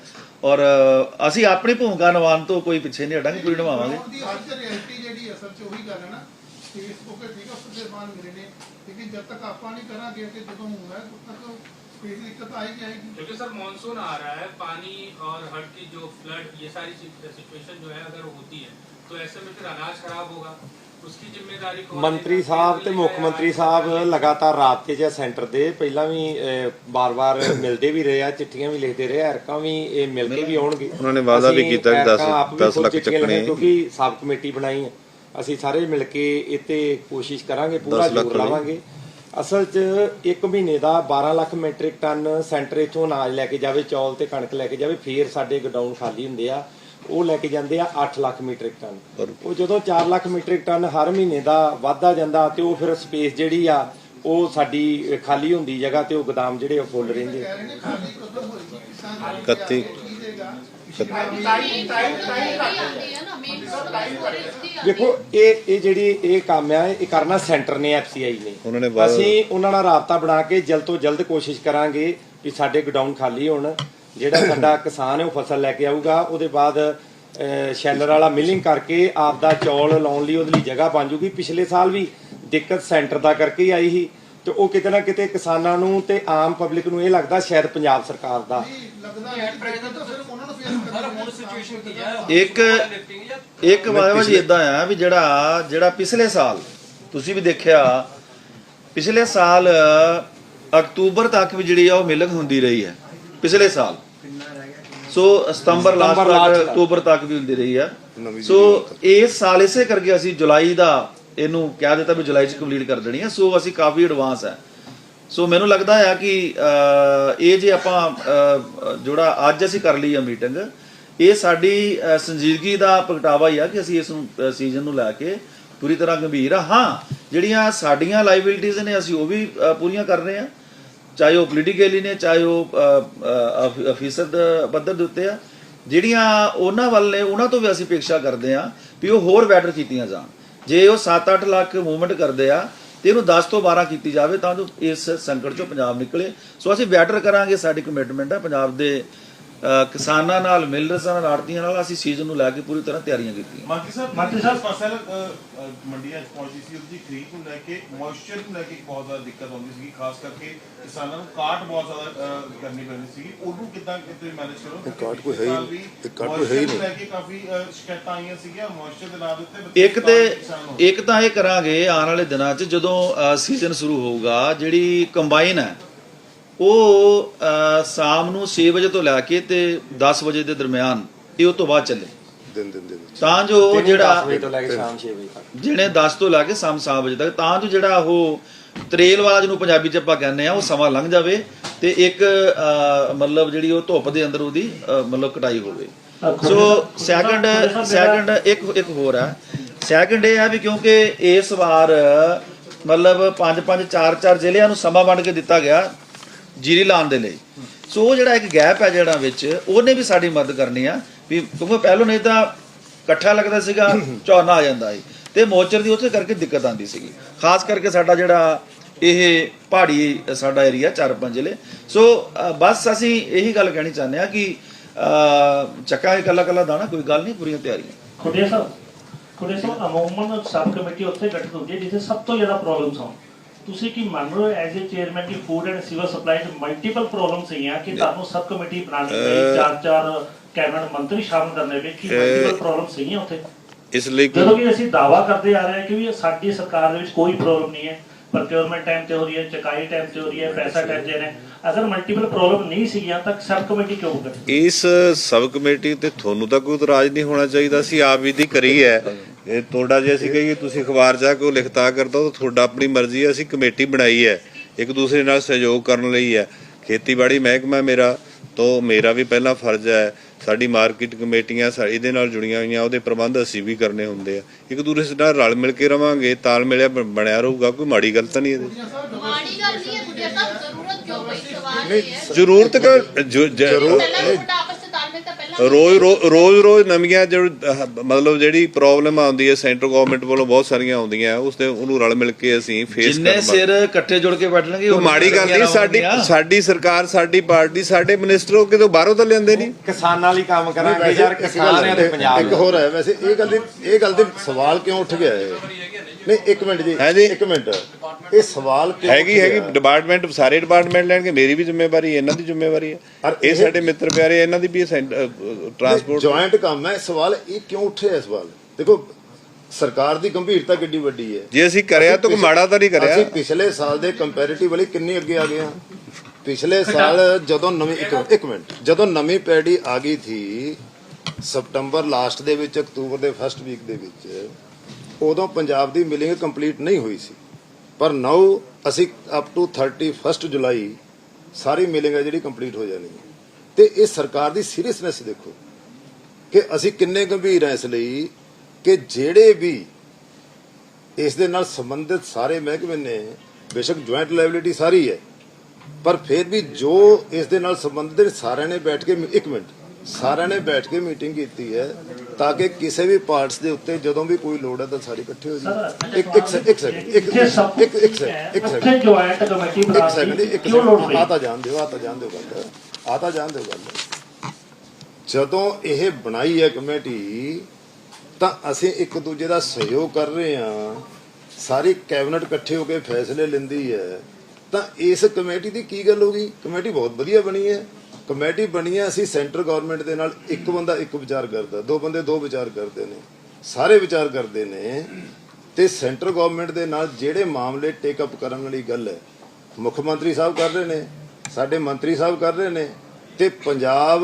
ਔਰ ਅ, ਅਸੀਂ ਆਪਣੀ ਭੂਮਿਕਾ ਨਿਭਾਉਣ ਤੋਂ ਕੋਈ ਪਿੱਛੇ ਨਹੀਂ ਹਟਾਂਗੇ ਪੂਰੀ ਨਿਭਾਵਾਂਗੇ ਦੀ ਅੱਜ ਰਿਐਲਿਟੀ ਜਿਹੜੀ ਅਸਲ 'ਚ ਉਹੀ ਗੱਲ ਹੈ ਨਾ ਫੇਸਬੁੱਕ ਤੇ ਠੀਕ ਆ ਉਸ ਦੇ ਬਾਅਦ ਮਿਲੇ ਨੇ ਲੇਕਿਨ ਜਦ ਤੱਕ ਆਪਾਂ ਨਹੀਂ ਕਰਾਂਗੇ ਕਿ ਜਦੋਂ ਹੋਣਾ ਹੈ ਤਦ ਤੱਕ ਸਪੇਸ ਦੀ ਦਿੱਕਤ ਆਏਗੀ ਆਏਗੀ क्योंकि सर मानसून आ रहा है पानी और हड़ की जो फ्लड ये सारी सिचुएशन जो है अगर होती है तो ऐसे में फिर अनाज खराब होगा उसकी जिम्मेदारी कौन ਮੰਤਰੀ ਸਾਹਿਬ ਤੇ ਮੁੱਖ ਮੰਤਰੀ ਸਾਹਿਬ ਲਗਾਤਾਰ ਰਾਬਤੇ ਜਾਂ ਸੈਂਟਰ ਦੇ ਪਹਿਲਾਂ ਵੀ ਬਾਰ-ਬਾਰ ਮਿਲਦੇ ਵੀ ਰਹੇ ਆ ਚਿੱਠੀਆਂ ਵੀ ਲਿਖਦੇ ਰਹੇ ਹਰਕਾਂ ਵੀ ਇਹ ਮਿਲ ਕੇ ਵੀ ਆਉਣਗੇ। ਉਹਨਾਂ ਨੇ ਵਾਅਦਾ ਵੀ ਕੀਤਾ ਕਿ 10 10 ਲੱਖ ਚੱਕਣੇ। ਕਿਉਂਕਿ ਸਾਬ ਕਮੇਟੀ ਬਣਾਈ ਹੈ ਅਸੀਂ ਸਾਰੇ ਮਿਲ ਕੇ ਇਤੇ ਕੋਸ਼ਿਸ਼ ਕਰਾਂਗੇ ਪੂਰਾ ਜ਼ੋਰ ਲਾਵਾਂਗੇ। ਅਸਲ 'ਚ 1 ਮਹੀਨੇ ਦਾ 12 ਲੱਖ ਮੈਟ੍ਰਿਕ ਟਨ ਸੈਂਟਰ ਇਥੋਂ ਅਨਾਜ ਲੈ ਕੇ ਜਾਵੇ ਚੌਲ ਤੇ ਕਣਕ ਲੈ ਕੇ ਜਾਵੇ ਫੇਰ ਸਾਡੇ ਗੋਡਾਊਨ ਖਾਲੀ ਹੁੰਦੇ ਆ। ਉਹ ਲੈ ਕੇ ਜਾਂਦੇ ਆ 8 ਲੱਖ ਮੀਟ੍ਰਿਕ ਟਨ। ਉਹ ਜਦੋਂ 4 ਲੱਖ ਮੀਟ੍ਰਿਕ ਟਨ ਹਰ ਮਹੀਨੇ ਦਾ ਵਾਧਾ ਜਾਂਦਾ ਤੇ ਉਹ ਫਿਰ ਸਪੇਸ ਜਿਹੜੀ ਆ ਉਹ ਸਾਡੀ ਖਾਲੀ ਹੁੰਦੀ ਜਗ੍ਹਾ ਤੇ ਉਹ ਗੋਦਾਮ ਜਿਹੜੇ ਉਹ ਫੁੱਲ ਰਹਿੰਦੇ। ਕਹਿ ਰਹੇ ਨੇ ਖਾਲੀ ਕਦੋਂ ਹੋਏਗੀ ਕਿਸਾਨ ਇਕੱਤੀ। ਕੀ ਦੇਗਾ ਦੇਖੋ ਇਹ ਇਹ ਜਿਹੜੀ ਇਹ ਕੰਮ ਆ ਇਹ ਕਰਨਾ ਸੈਂਟਰ ਨੇ ਐਫਸੀਆਈ ਨੇ। ਉਹਨਾਂ ਨੇ ਵਾਅਦਾ- ਅਸੀਂ ਉਹਨਾਂ ਨਾਲ ਰਾਬਤਾ ਬਣਾ ਕੇ ਜਲਦ ਤੋਂ ਜਲਦ ਕੋਸ਼ਿਸ਼ ਕਰਾਂਗੇ ਵੀ ਸਾਡੇ ਗਡਾਊਨ ਖਾਲੀ ਹੋਣ। ਜਿਹੜਾ ਸਾਡਾ ਕਿਸਾਨ ਹੈ ਉਹ ਫਸਲ ਲੈ ਕੇ ਆਊਗਾ। ਉਹਦੇ ਬਾਅਦ ਅਹ, ਸ਼ੈਲਰ ਵਾਲਾ ਮਿਲਿੰਗ ਕਰਕੇ ਆਪ ਦਾ ਚੌਲ ਲਾਉਣ ਲਈ ਉਹਦੇ ਲਈ ਜਗ੍ਹਾ ਬਣ ਜੂਗੀ। ਪਿਛਲੇ ਸਾਲ ਵੀ ਦਿੱਕਤ ਸੈਂਟਰ ਦਾ ਕਰਕੇ ਹੀ ਆਈ ਸੀ। ਤੇ ਉਹ ਕਿਤੇ ਨਾ ਕਿਤੇ ਕਿਸਾਨਾਂ ਨੂੰ ਤੇ ਆਮ ਪਬਲਿਕ ਨੂੰ ਇਹ ਲੱਗਦਾ ਸ਼ਾਇਦ ਪੰਜਾਬ ਸਰਕਾਰ ਦਾ। ਇੱਕ ਇੱਕ ਵਾਵਾ ਜੀ ਇਦਾਂ ਆ ਵੀ ਜਿਹੜਾ ਜਿਹੜਾ ਪਿਛਲੇ ਸਾਲ ਤੁਸੀਂ ਵੀ ਦੇਖਿਆ ਪਿਛਲੇ ਸਾਲ ਅਕਤੂਬਰ ਤੱਕ ਵੀ ਜਿਹੜੀ ਆ ਉਹ ਮਿਲਕ ਹੁੰਦੀ ਰਹੀ ਹੈ। ਪਿਛਲੇ ਸਾਲ ਸੋ ਸਤੰਬਰ ਲਾਸਟ ਤੱਕ। ਅਕਤੂਬਰ ਤੱਕ ਵੀ ਹੁੰਦੀ ਰਹੀ ਆ। ਸੋ ਇਸ ਸਾਲ ਇਸੇ ਕਰਕੇ ਅਸੀਂ ਜੁਲਾਈ ਦਾ ਇਹਨੂੰ ਕਹਿ ਦਿੱਤਾ ਵੀ ਜੁਲਾਈ ਚ ਕੰਪਲੀਟ ਕਰ ਦੇਣੀ ਆ। ਸੋ ਅਸੀਂ ਕਾਫੀ ਐਡਵਾਂਸ ਹੈ ਸੋ ਮੈਨੂੰ ਲੱਗਦਾ ਆ ਕਿ ਇਹ ਜੇ ਆਪਾਂ ਜਿਹੜਾ ਅੱਜ ਅਸੀਂ ਕਰ ਲਈ ਆ ਮੀਟਿੰਗ ਇਹ ਸਾਡੀ ਸੰਜੀਦਗੀ ਦਾ ਪ੍ਰਗਟਾਵਾ ਹੀ ਆ ਕਿ ਅਸੀਂ ਇਸ ਨੂੰ ਸੀਜ਼ਨ ਨੂੰ ਲੈ ਕੇ ਪੂਰੀ ਤਰ੍ਹਾਂ ਗੰਭੀਰ ਆ। ਹਾਂ ਜਿਹੜੀਆਂ ਸਾਡੀਆਂ ਲਾਇਬਿਲਿਟੀਜ਼ ਨੇ ਅਸੀਂ ਉਹ ਵੀ ਪੂਰੀਆਂ ਕਰ ਰਹੇ ਆ। ਚਾਹੇ ਉਹ ਪੋਲੀਟੀਕਲੀ ਨੇ, ਚਾਹੇ ਉਹ ਅਫੀਸਰ ਪੱਧਰ ਦੇ ਉੱਤੇ ਆ, ਜਿਹੜੀਆਂ ਉਹਨਾਂ ਵੱਲ ਨੇ, ਉਹਨਾਂ ਤੋਂ ਵੀ ਅਸੀਂ ਅਪੇક્ષਾ ਕਰਦੇ ਆ ਵੀ ਉਹ ਹੋਰ ਬੈਟਰ ਕੀਤੀਆਂ ਜਾਣ। ਜੇ ਉਹ 7-8 ਲੱਖ ਮੂਵਮੈਂਟ ਕਰਦੇ ਆ ਤੇ ਇਹਨੂੰ 10 ਤੋਂ 12 ਕੀਤੀ ਜਾਵੇ ਤਾਂ ਜੋ ਇਸ ਸੰਕਟ ਚੋਂ ਪੰਜਾਬ ਨਿਕਲੇ। ਸੋ ਅਸੀਂ ਬੈਟਰ ਕਰਾਂਗੇ, ਸਾਡੀ ਕਮਿਟਮੈਂਟ ਹੈ ਪੰਜਾਬ ਦੇ ਕਿਸਾਨਾਂ ਨਾਲ ਮਿਲਰਸਾਂ ਨਾਲ ਆੜਤੀਆਂ ਨਾਲ ਅਸੀਂ ਸੀਜ਼ਨ ਨੂੰ ਲੈ ਕੇ ਪੂਰੀ ਤਰ੍ਹਾਂ ਤਿਆਰੀਆਂ ਕੀਤੀਆਂ ਮੰਤਰੀ ਸਾਹਿਬ ਮੰਤਰੀ ਸਾਹਿਬ ਫਸਲ ਅ, ਅ, ਮੰਡੀਆਂ 'ਚ ਪਹੁੰਚੀ ਸੀ ਉਹਦੀ ਖਰੀਦ ਨੂੰ ਲੈ ਕੇ ਮੋਇਸਚਰ ਨੂੰ ਲੈ ਕੇ ਬਹੁਤ ਜ਼ਿਆਦਾ ਦਿੱਕਤ ਆਉਂਦੀ ਸੀ ਖਾਸ ਕਰਕੇ ਕਿਸਾਨਾਂ ਨੂੰ ਕਾਟ ਬਹੁਤ ਜ਼ਿਆਦਾ ਅ, ਕਰਨੀ ਪੈਂਦੀ ਸੀ ਉਹਨੂੰ ਕਿੱਦਾਂ ਕਿਤੇ ਮੈਨੇਜ ਕਰੋ ਕਾਟ ਕੋਈ ਹੈ ਹੀ ਨਹੀਂ। ਇਹ ਕਾਟ ਕੋਈ ਹੈ ਹੀ ਨਹੀਂ। ਲੈ ਕੇ ਕਾਫੀ ਅ, ਸ਼ਿਕਾਇਤਾਂ ਆਈਆਂ ਸੀਗੀਆਂ ਮੋਇਸਚਰ ਦੇ ਨਾਂ ਦੇ ਉੱਤੇ ਇੱਕ ਤੇ। ਇੱਕ ਤਾਂ ਇਹ ਕਰਾਂਗੇ ਆਉਣ ਵਾਲੇ ਦਿਨਾਂ 'ਚ ਜਦੋਂ ਸੀਜ਼ਨ ਸ਼ੁਰੂ ਹੋਊਗਾ ਜਿਹੜੀ ਕੰਬਾਈਨ ਹੈ ਉਹ ਸ਼ਾਮ ਨੂੰ 6 ਵਜੇ ਤੋਂ ਲੈ ਕੇ ਤੇ 10 ਵਜੇ ਦੇ ਦਰਮਿਆਨ ਇਹ ਉਹ ਤੋਂ ਬਾਅਦ ਚੱਲੇ। ਦਿਨ ਦਿਨ ਦੇ ਵਿੱਚ। ਤਾਂ ਜੋ 10 ਜਿਹੜਾ ਵਜੇ ਤੋਂ ਲੈ ਕੇ ਸ਼ਾਮ 6 ਵਜੇ ਤੱਕ। ਜਿਹਨੇ 10 ਤੋਂ ਲੈ ਕੇ ਸ਼ਾਮ 7 ਵਜੇ ਤੱਕ ਤਾਂ ਜੋ ਜਿਹੜਾ ਉਹ ਤਰੇਲ ਵਾਲਾ ਜਿਹਨੂੰ ਪੰਜਾਬੀ ਚ ਆਪਾਂ ਕਹਿੰਦੇ ਆ ਉਹ ਸਮਾਂ ਲੰਘ ਜਾਵੇ ਤੇ ਇੱਕ ਮਤਲਬ ਜਿਹੜੀ ਉਹ ਧੁੱਪ ਦੇ ਅੰਦਰ ਉਹਦੀ ਮਤਲਬ ਕਟਾਈ ਹੋਵੇ। ਸੋ ਸੈਕੰਡ ਸੈਕੰਡ ਇੱਕ ਇੱਕ ਹੋਰ ਹੈ ਸੈਕੰਡ ਇਹ ਹੈ ਵੀ ਕਿਉਂਕਿ ਇਸ ਵਾਰ ਮਤਲਬ 5 5 4 4 ਜ਼ਿਲ੍ਹਿਆਂ ਨੂੰ ਸਮਾਂ ਵੰਡ ਕੇ ਦਿੱਤਾ ਗਿਆ। ਜੀਰੀ ਲਾਉਣ ਦੇ ਲਈ। ਸੋ ਉਹ ਜਿਹੜਾ ਇੱਕ ਗੈਪ ਹੈ ਜਿਹੜਾ ਵਿੱਚ, ਉਹਨੇ ਵੀ ਸਾਡੀ ਮਦਦ ਕਰਨੀ ਆ ਵੀ ਕਿਉਂਕਿ ਪਹਿਲੋਂ ਨਹੀਂ ਤਾਂ ਇਕੱਠਾ ਲੱਗਦਾ ਸੀਗਾ, ਝੋਨਾ ਆ ਜਾਂਦਾ ਸੀ। ਤੇ ਮੋਚਰ ਦੀ ਉੱਥੇ ਕਰਕੇ ਦਿੱਕਤ ਆਂਦੀ ਸੀਗੀ। ਖਾਸ ਕਰਕੇ ਸਾਡਾ ਜਿਹੜਾ ਇਹ ਪਹਾੜੀ, ਸਾਡਾ ਏਰੀਆ ਚਾਰ ਪੰਜ ਜ਼ਿਲ੍ਹੇ। ਸੋ ਬਸ ਅਸੀਂ ਇਹੀ ਗੱਲ ਕਹਿਣੀ ਚਾਹੁੰਦੇ ਆ ਕਿ ਚੱਕਾ ਇਕੱਲਾ ਇਕੱਲਾ ਦਾਣਾ, ਕੋਈ ਗੱਲ ਨਹੀਂ, ਪੂਰੀਆਂ ਤਿਆਰੀਆਂ। ਖੁੱਡੀਆ ਸਾਹਿਬ ਖੁੱਡੀਆ ਸਾਹਿਬ, ਅਮੂਮਨ ਸਬ ਕਮੇਟੀ ਉੱਥੇ ਗਠਿਤ ਹੁੰਦੀ ਹੈ, ਜਿੱਥੇ ਸਭ ਤੋਂ ਜ਼ਿਆਦਾ ਪ੍ਰੋਬਲਮਸ ਹੋਣ ਤੁਸੀਂ ਕੀ ਮੰਨ ਰਹੇ ਹੋ ਐਜ਼ ਅ ਚੇਅਰਮੈਨ ਦੀ ਫੂਡ ਐਂਡ ਸਿਵਲ ਸਪਲਾਈ ਚ ਮਲਟੀਪਲ ਪ੍ਰੋਬਲਮਸ ਹੈਗੀਆਂ ਕਿ ਤੁਹਾਨੂੰ ਸਬ ਕਮੇਟੀ ਬਣਾਉਣੀ ਪਈ ਚਾਰ ਚਾਰ ਕੈਬਨਿਟ ਮੰਤਰੀ ਸ਼ਾਮਲ ਕਰਨੇ ਪਏ ਕਿ ਮਲਟੀਪਲ ਪ੍ਰੋਬਲਮਸ ਹੈਗੀਆਂ ਉੱਥੇ? ਇਸ ਲਈ ਜਦੋਂ ਕਿ ਅਸੀਂ ਦਾਵਾ ਕਰਦੇ ਆ ਰਹੇ ਹਾਂ ਕਿ ਵੀ ਸਾਡੀ ਸਰਕਾਰ ਦੇ ਵਿੱਚ ਕੋਈ ਪ੍ਰੋਬਲਮ ਨਹੀਂ ਹੈ ਪ੍ਰੋਕਿਉਰਮੈਂਟ ਟਾਈਮ ਤੇ ਹੋ ਰਹੀ ਹੈ ਚਕਾਈ ਟਾਈਮ ਤੇ ਹੋ ਰਹੀ ਹੈ ਪੈਸਾ ਟਾਈਮ ਤੇ ਨੇ। ਅਗਰ ਮਲਟੀਪਲ ਪ੍ਰੋਬਲਮ ਨਹੀਂ ਸੀਗੀਆਂ ਤਾਂ ਸਬ ਕਮੇਟੀ ਕਿਉਂ ਗਠਿਤ ਇਸ ਸਬ ਕਮੇਟੀ ਤੇ ਤੁਹਾਨੂੰ ਤਾਂ ਕੋਈ ਇਤਰਾਜ਼ ਨਹੀਂ ਹੋਣਾ ਚਾਹੀਦਾ ਸੀ ਆਪ ਵੀ ਦੀ ਕਰੀ ਹੈ। ਇਹ ਤੁਹਾਡਾ ਜੇ ਅਸੀਂ ਕਹੀਏ ਤੁਸੀਂ ਅਖਬਾਰ ਜਾ ਕੇ ਉਹ ਲਿਖਤਾ ਕਰਦਾ ਤਾਂ ਤੁਹਾਡਾ ਆਪਣੀ ਮਰਜ਼ੀ ਹੈ ਅਸੀਂ ਕਮੇਟੀ ਬਣਾਈ ਹੈ। ਇੱਕ ਦੂਸਰੇ ਨਾਲ ਸਹਿਯੋਗ ਕਰਨ ਲਈ ਹੈ। ਖੇਤੀਬਾੜੀ ਮਹਿਕਮਾ ਮੇਰਾ ਤੋਂ ਮੇਰਾ ਵੀ ਪਹਿਲਾ ਫਰਜ਼ ਹੈ ਸਾਡੀ ਮਾਰਕੀਟ ਕਮੇਟੀਆਂ ਇਹਦੇ ਨਾਲ ਜੁੜੀਆਂ ਹੋਈਆਂ ਉਹਦੇ ਪ੍ਰਬੰਧ ਅਸੀਂ ਵੀ ਕਰਨੇ ਹੁੰਦੇ ਆ। ਇੱਕ ਦੂਸਰੇ ਨਾਲ ਰਲ ਮਿਲ ਕੇ ਰਵਾਂਗੇ ਤਾਲਮੇਲ ਬਣਿਆ ਰਹੂਗਾ ਕੋਈ ਮਾੜੀ ਗੱਲ ਤਾਂ ਨਹੀਂ ਇਹਦੇ। ਮਾੜੀ ਗੱਲ ਨਹੀਂ ਹੈ ਜ਼ਰੂਰਤ ਜ਼ਰੂਰਤ ਕਿ ਜੋ- ਜ- ਪਹਿਲਾਂ ਤੁਹਾਡਾ ਆਪਸ ਵਿੱਚ ਤਾਲਮੇਲ ਤਾਂ ਪਹਿਲਾਂ ਰੋਜ਼ ਰੋਜ਼ ਰੋਜ਼ ਨਵੀਆਂ ਜਿਹੜੀ ਮਤਲਬ ਜਿਹੜੀ ਪ੍ਰੋਬਲਮ ਆਉਂਦੀ ਹੈ ਸੈਂਟਰ ਗਵਰਨਮੈਂਟ ਵੱਲੋਂ ਬਹੁਤ ਸਾਰੀਆਂ ਆਉਂਦੀਆਂ ਉਸ ਤੇ ਉਹਨੂੰ ਰਲ ਮਿਲ ਕੇ ਅਸੀਂ ਫੇਸ ਜਿੰਨੇ ਸਿਰ ਇਕੱਠੇ ਜੁੜ ਕੇ ਬੈਠਣਗੇ ਕੋਈ ਮਾੜੀ ਗੱਲ ਨਹੀਂ ਸਾਡੀ ਸਾਡੀ ਸਰਕਾਰ ਸਾਡੀ ਪਾਰਟੀ ਸਾਡੇ ਮਿਨਿਸਟਰ ਉਹ ਕਿਤੋਂ ਬਾਹਰੋਂ ਤਾਂ ਲਿਆਂਦੇ ਨਹੀਂ। ਕਿਸਾਨਾਂ ਲਈ ਕੰਮ ਕਰਾਂਗੇ ਯਾਰ ਕਿਸਾਨ ਹੈ, ਪੰਜਾਬ ਇੱਕ। ਹੋਰ ਹੈ ਵੈਸੇ ਇਹ ਗੱਲ ਦੀ ਇਹ ਗੱਲ ਦੇ ਸਵਾਲ ਕਿਉਂ ਉੱਠ ਗਿਆ ਹੈ ਨਹੀਂ ਇੱਕ ਮਿੰਟ ਜੀ ਹੈ ਜੀ। ਇੱਕ ਮਿੰਟ। ਇਹ ਸਵਾਲ ਕਿਉਂ ਹੈਗੀ ਹੈਗੀ ਗਿਆ? ਡਿਪਾਰਟਮੈਂਟ ਸਾਰੇ ਡਿਪਾਰਟਮੈਂਟ ਲੈਣਗੇ ਮੇਰੀ ਵੀ ਜ਼ਿੰਮੇਵਾਰੀ ਹੈ ਇਹਨਾਂ ਦੀ ਜ਼ਿੰਮੇਵਾਰੀ ਹੈ। ਔਰ ਇਹ ਇਹ- ਸਾਡੇ ਮਿੱਤਰ ਪਿਆਰੇ ਇਹਨਾਂ ਦੀ ਵੀ ਟਰਾਂਸਪੋਰਟ ਜੁਆਇੰਟ ਕੰਮ ਹੈ ਸਵਾਲ ਇਹ ਕਿਉਂ ਉੱਠਿਆ ਇਹ ਸਵਾਲ? ਦੇਖੋ ਸਰਕਾਰ ਦੀ ਗੰਭੀਰਤਾ ਕਿੱਡੀ ਵੱਡੀ ਹੈ। ਜੇ ਅਸੀਂ ਕਰਿਆ ਤਾਂ ਕੋਈ ਪਿਛ- ਮਾੜਾ ਤਾਂ ਨਹੀਂ ਅਸੀਂ ਕਰਿਆ ਪਿਛਲੇ ਸਾਲ ਦੇ ਕੰਪੈਰੀਟਿਵਲੀ ਕਿੰਨੇ ਅੱਗੇ ਆ ਗਏ ਹਾਂ? ਪਿਛਲੇ ਸਾਲ ਜਦੋਂ ਨਵੀਂ ਇੱਕ ਇੱਕ ਮਿੰਟ। ਜਦੋਂ ਨਵੀਂ ਪੈੜੀ ਆ ਗਈ ਥੀ ਸਪਟੰਬਰ ਲਾਸਟ ਦੇ ਵਿੱਚ ਅਕਤੂਬਰ ਦੇ ਫਸਟ ਵੀਕ ਦੇ ਵਿੱਚ ਉਦੋਂ ਪੰਜਾਬ ਦੀ ਮਿਲਿੰਗ ਕੰਪਲੀਟ ਨਹੀਂ ਹੋਈ ਸੀ। ਪਰ ਨਾਓ ਅਸੀਂ ਅਪ ਟੂ 31 ਜੁਲਾਈ ਸਾਰੀ ਮਿਲਿੰਗ ਹੈ ਜਿਹੜੀ ਕੰਪਲੀਟ ਹੋ ਜਾਣੀ ਹੈ। ਤੇ ਇਹ ਸਰਕਾਰ ਦੀ ਸੀਰੀਅਸਨੈਸ ਦੇਖੋ ਕਿ ਅਸੀਂ ਕਿੰਨੇ ਗੰਭੀਰ ਹਾਂ ਇਸ ਲਈ ਕਿ ਜਿਹੜੇ ਵੀ ਇਸ ਦੇ ਨਾਲ ਸੰਬੰਧਿਤ ਸਾਰੇ ਮਹਿਕਮੇ ਨੇ, ਬੇਸ਼ੱਕ ਜੁਆਇੰਟ ਲਾਇਬਿਲਿਟੀ ਸਾਰੀ ਹੈ, ਪਰ ਫਿਰ ਵੀ ਜੋ ਇਸ ਦੇ ਨਾਲ ਸੰਬੰਧਿਤ ਸਾਰਿਆਂ ਨੇ ਬੈਠ ਕੇ ਇੱਕ ਮਿੰਟ ਸਾਰਿਆਂ ਨੇ ਬੈਠ ਕੇ ਮੀਟਿੰਗ ਕੀਤੀ ਹੈ ਤਾਂ ਕਿ ਕਿਸੇ ਵੀ ਪਾਰਟਸ ਦੇ ਉੱਤੇ ਜਦੋਂ ਵੀ ਕੋਈ ਲੋੜ ਹੈ ਤਾਂ ਸਾਰੇ ਇਕੱਠੇ ਹੋ ਜਾਣ ਇੱਕ ਇੱਕ ਇੱਕ ਸੈਕਿੰਡ ਇੱਕ ਇੱਕ ਇੱਕ ਸੈਕਿੰਡ। ਇੱਕ ਸੈਕਿੰਡ ਜੁਆਇੰਟ ਕਮੇਟੀ ਬਣਾ ਦਿੱਤੀ ਇੱਕ ਸੈਕਿੰਡ। ਆ ਤਾਂ ਜਾਣ ਦਿਓ ਆ ਤਾਂ ਜਾਣ ਦਿਓ ਗੱਲ। ਆ ਤਾਂ ਜਾਣ ਦਿਓ ਗੱਲ। ਜਦੋਂ ਇਹ ਬਣਾਈ ਹੈ ਕਮੇਟੀ ਤਾਂ ਅਸੀਂ ਇੱਕ ਦੂਜੇ ਦਾ ਸਹਿਯੋਗ ਕਰ ਰਹੇ ਹਾਂ। ਸਾਰੀ ਕੈਬਨਿਟ ਇਕੱਠੇ ਹੋ ਕੇ ਫੈਸਲੇ ਲੈਂਦੀ ਹੈ। ਤਾਂ ਇਸ ਕਮੇਟੀ ਦੀ ਕੀ ਗੱਲ ਹੋ ਗਈ? ਕਮੇਟੀ ਬਹੁਤ ਵਧੀਆ ਬਣੀ ਹੈ। ਕਮੇਟੀ ਬਣੀ ਹੈ, ਅਸੀਂ ਸੈਂਟਰ ਗਵਰਨਮੈਂਟ ਦੇ ਨਾਲ ਇੱਕ ਬੰਦਾ ਇੱਕ ਵਿਚਾਰ ਕਰਦਾ। ਦੋ ਬੰਦੇ ਦੋ ਵਿਚਾਰ ਕਰਦੇ ਨੇ। ਸਾਰੇ ਵਿਚਾਰ ਕਰਦੇ ਨੇ। ਤੇ ਸੈਂਟਰ ਗਵਰਨਮੈਂਟ ਦੇ ਨਾਲ ਜਿਹੜੇ ਮਾਮਲੇ ਟੇਕ ਅਪ ਕਰਨ ਵਾਲੀ ਗੱਲ ਹੈ, ਮੁੱਖ ਮੰਤਰੀ ਸਾਹਿਬ ਕਰ ਰਹੇ ਨੇ, ਸਾਡੇ ਮੰਤਰੀ ਸਾਹਿਬ ਕਰ ਰਹੇ ਨੇ, ਤੇ ਪੰਜਾਬ,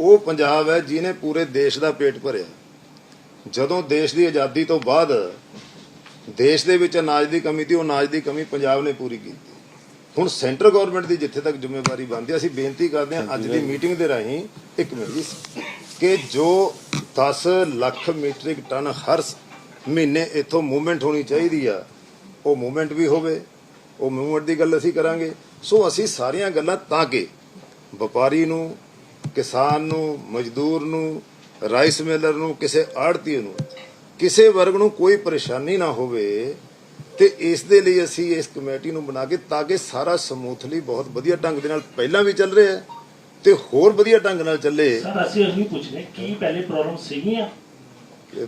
ਉਹ ਪੰਜਾਬ ਹੈ ਜਿਹਨੇ ਪੂਰੇ ਦੇਸ਼ ਦਾ ਪੇਟ ਭਰਿਆ। ਜਦੋਂ ਦੇਸ਼ ਦੀ ਆਜ਼ਾਦੀ ਤੋਂ ਬਾਅਦ ਦੇਸ਼ ਦੇ ਵਿੱਚ ਅਨਾਜ ਦੀ ਕਮੀ ਸੀ, ਉਹ ਅਨਾਜ ਦੀ ਕਮੀ ਪੰਜਾਬ ਨੇ ਪੂਰੀ ਕੀਤੀ। ਹੁਣ ਸੈਂਟਰ ਗਵਰਨਮੈਂਟ ਦੀ ਜਿੱਥੇ ਤੱਕ ਜ਼ਿੰਮੇਵਾਰੀ ਬਣਦੀ ਅਸੀਂ ਬੇਨਤੀ ਕਰਦੇ ਹਾਂ, ਅੱਜ ਦੀ ਮੀਟਿੰਗ ਦੇ ਰਾਹੀਂ ਇੱਕ ਮਿੰਟ ਜੀ, ਕਿ ਜੋ 10 ਲੱਖ ਮੀਟ੍ਰਿਕ ਟਨ ਹਰ ਮਹੀਨੇ ਇੱਥੋਂ ਮੂਵਮੈਂਟ ਹੋਣੀ ਚਾਹੀਦੀ ਆ, ਉਹ ਮੂਵਮੈਂਟ ਵੀ ਹੋਵੇ, ਉਹ ਮੂਵਮੈਂਟ ਦੀ ਗੱਲ ਅਸੀਂ ਕਰਾਂਗੇ। ਸੋ ਅਸੀਂ ਸਾਰੀਆਂ ਗੱਲਾਂ ਤਾਂ ਕਿ ਵਪਾਰੀ ਨੂੰ, ਕਿਸਾਨ ਨੂੰ, ਮਜ਼ਦੂਰ ਨੂੰ, ਰਾਈਸ ਮਿਲਰ ਨੂੰ, ਕਿਸੇ ਆੜਤੀ ਨੂੰ ਕਿਸੇ ਵਰਗ ਨੂੰ ਕੋਈ ਪਰੇਸ਼ਾਨੀ ਨਾ ਹੋਵੇ ਤੇ ਇਸ ਦੇ ਲਈ ਅਸੀਂ ਇਸ ਕਮੇਟੀ ਨੂੰ ਬਣਾ ਕੇ ਤਾਂ ਕਿ ਸਾਰਾ ਸਮੂਥਲੀ ਬਹੁਤ ਵਧੀਆ ਢੰਗ ਦੇ ਨਾਲ ਪਹਿਲਾਂ ਵੀ ਚੱਲ ਰਿਹਾ ਹੈ ਤੇ ਹੋਰ ਵਧੀਆ ਢੰਗ ਨਾਲ ਚੱਲੇ। ਸਰ ਅਸੀਂ ਉਹੀ ਪੁੱਛਦੇ ਕੀ ਪਹਿਲੇ ਪ੍ਰੋਬਲਮ ਸੀਗੀਆਂ?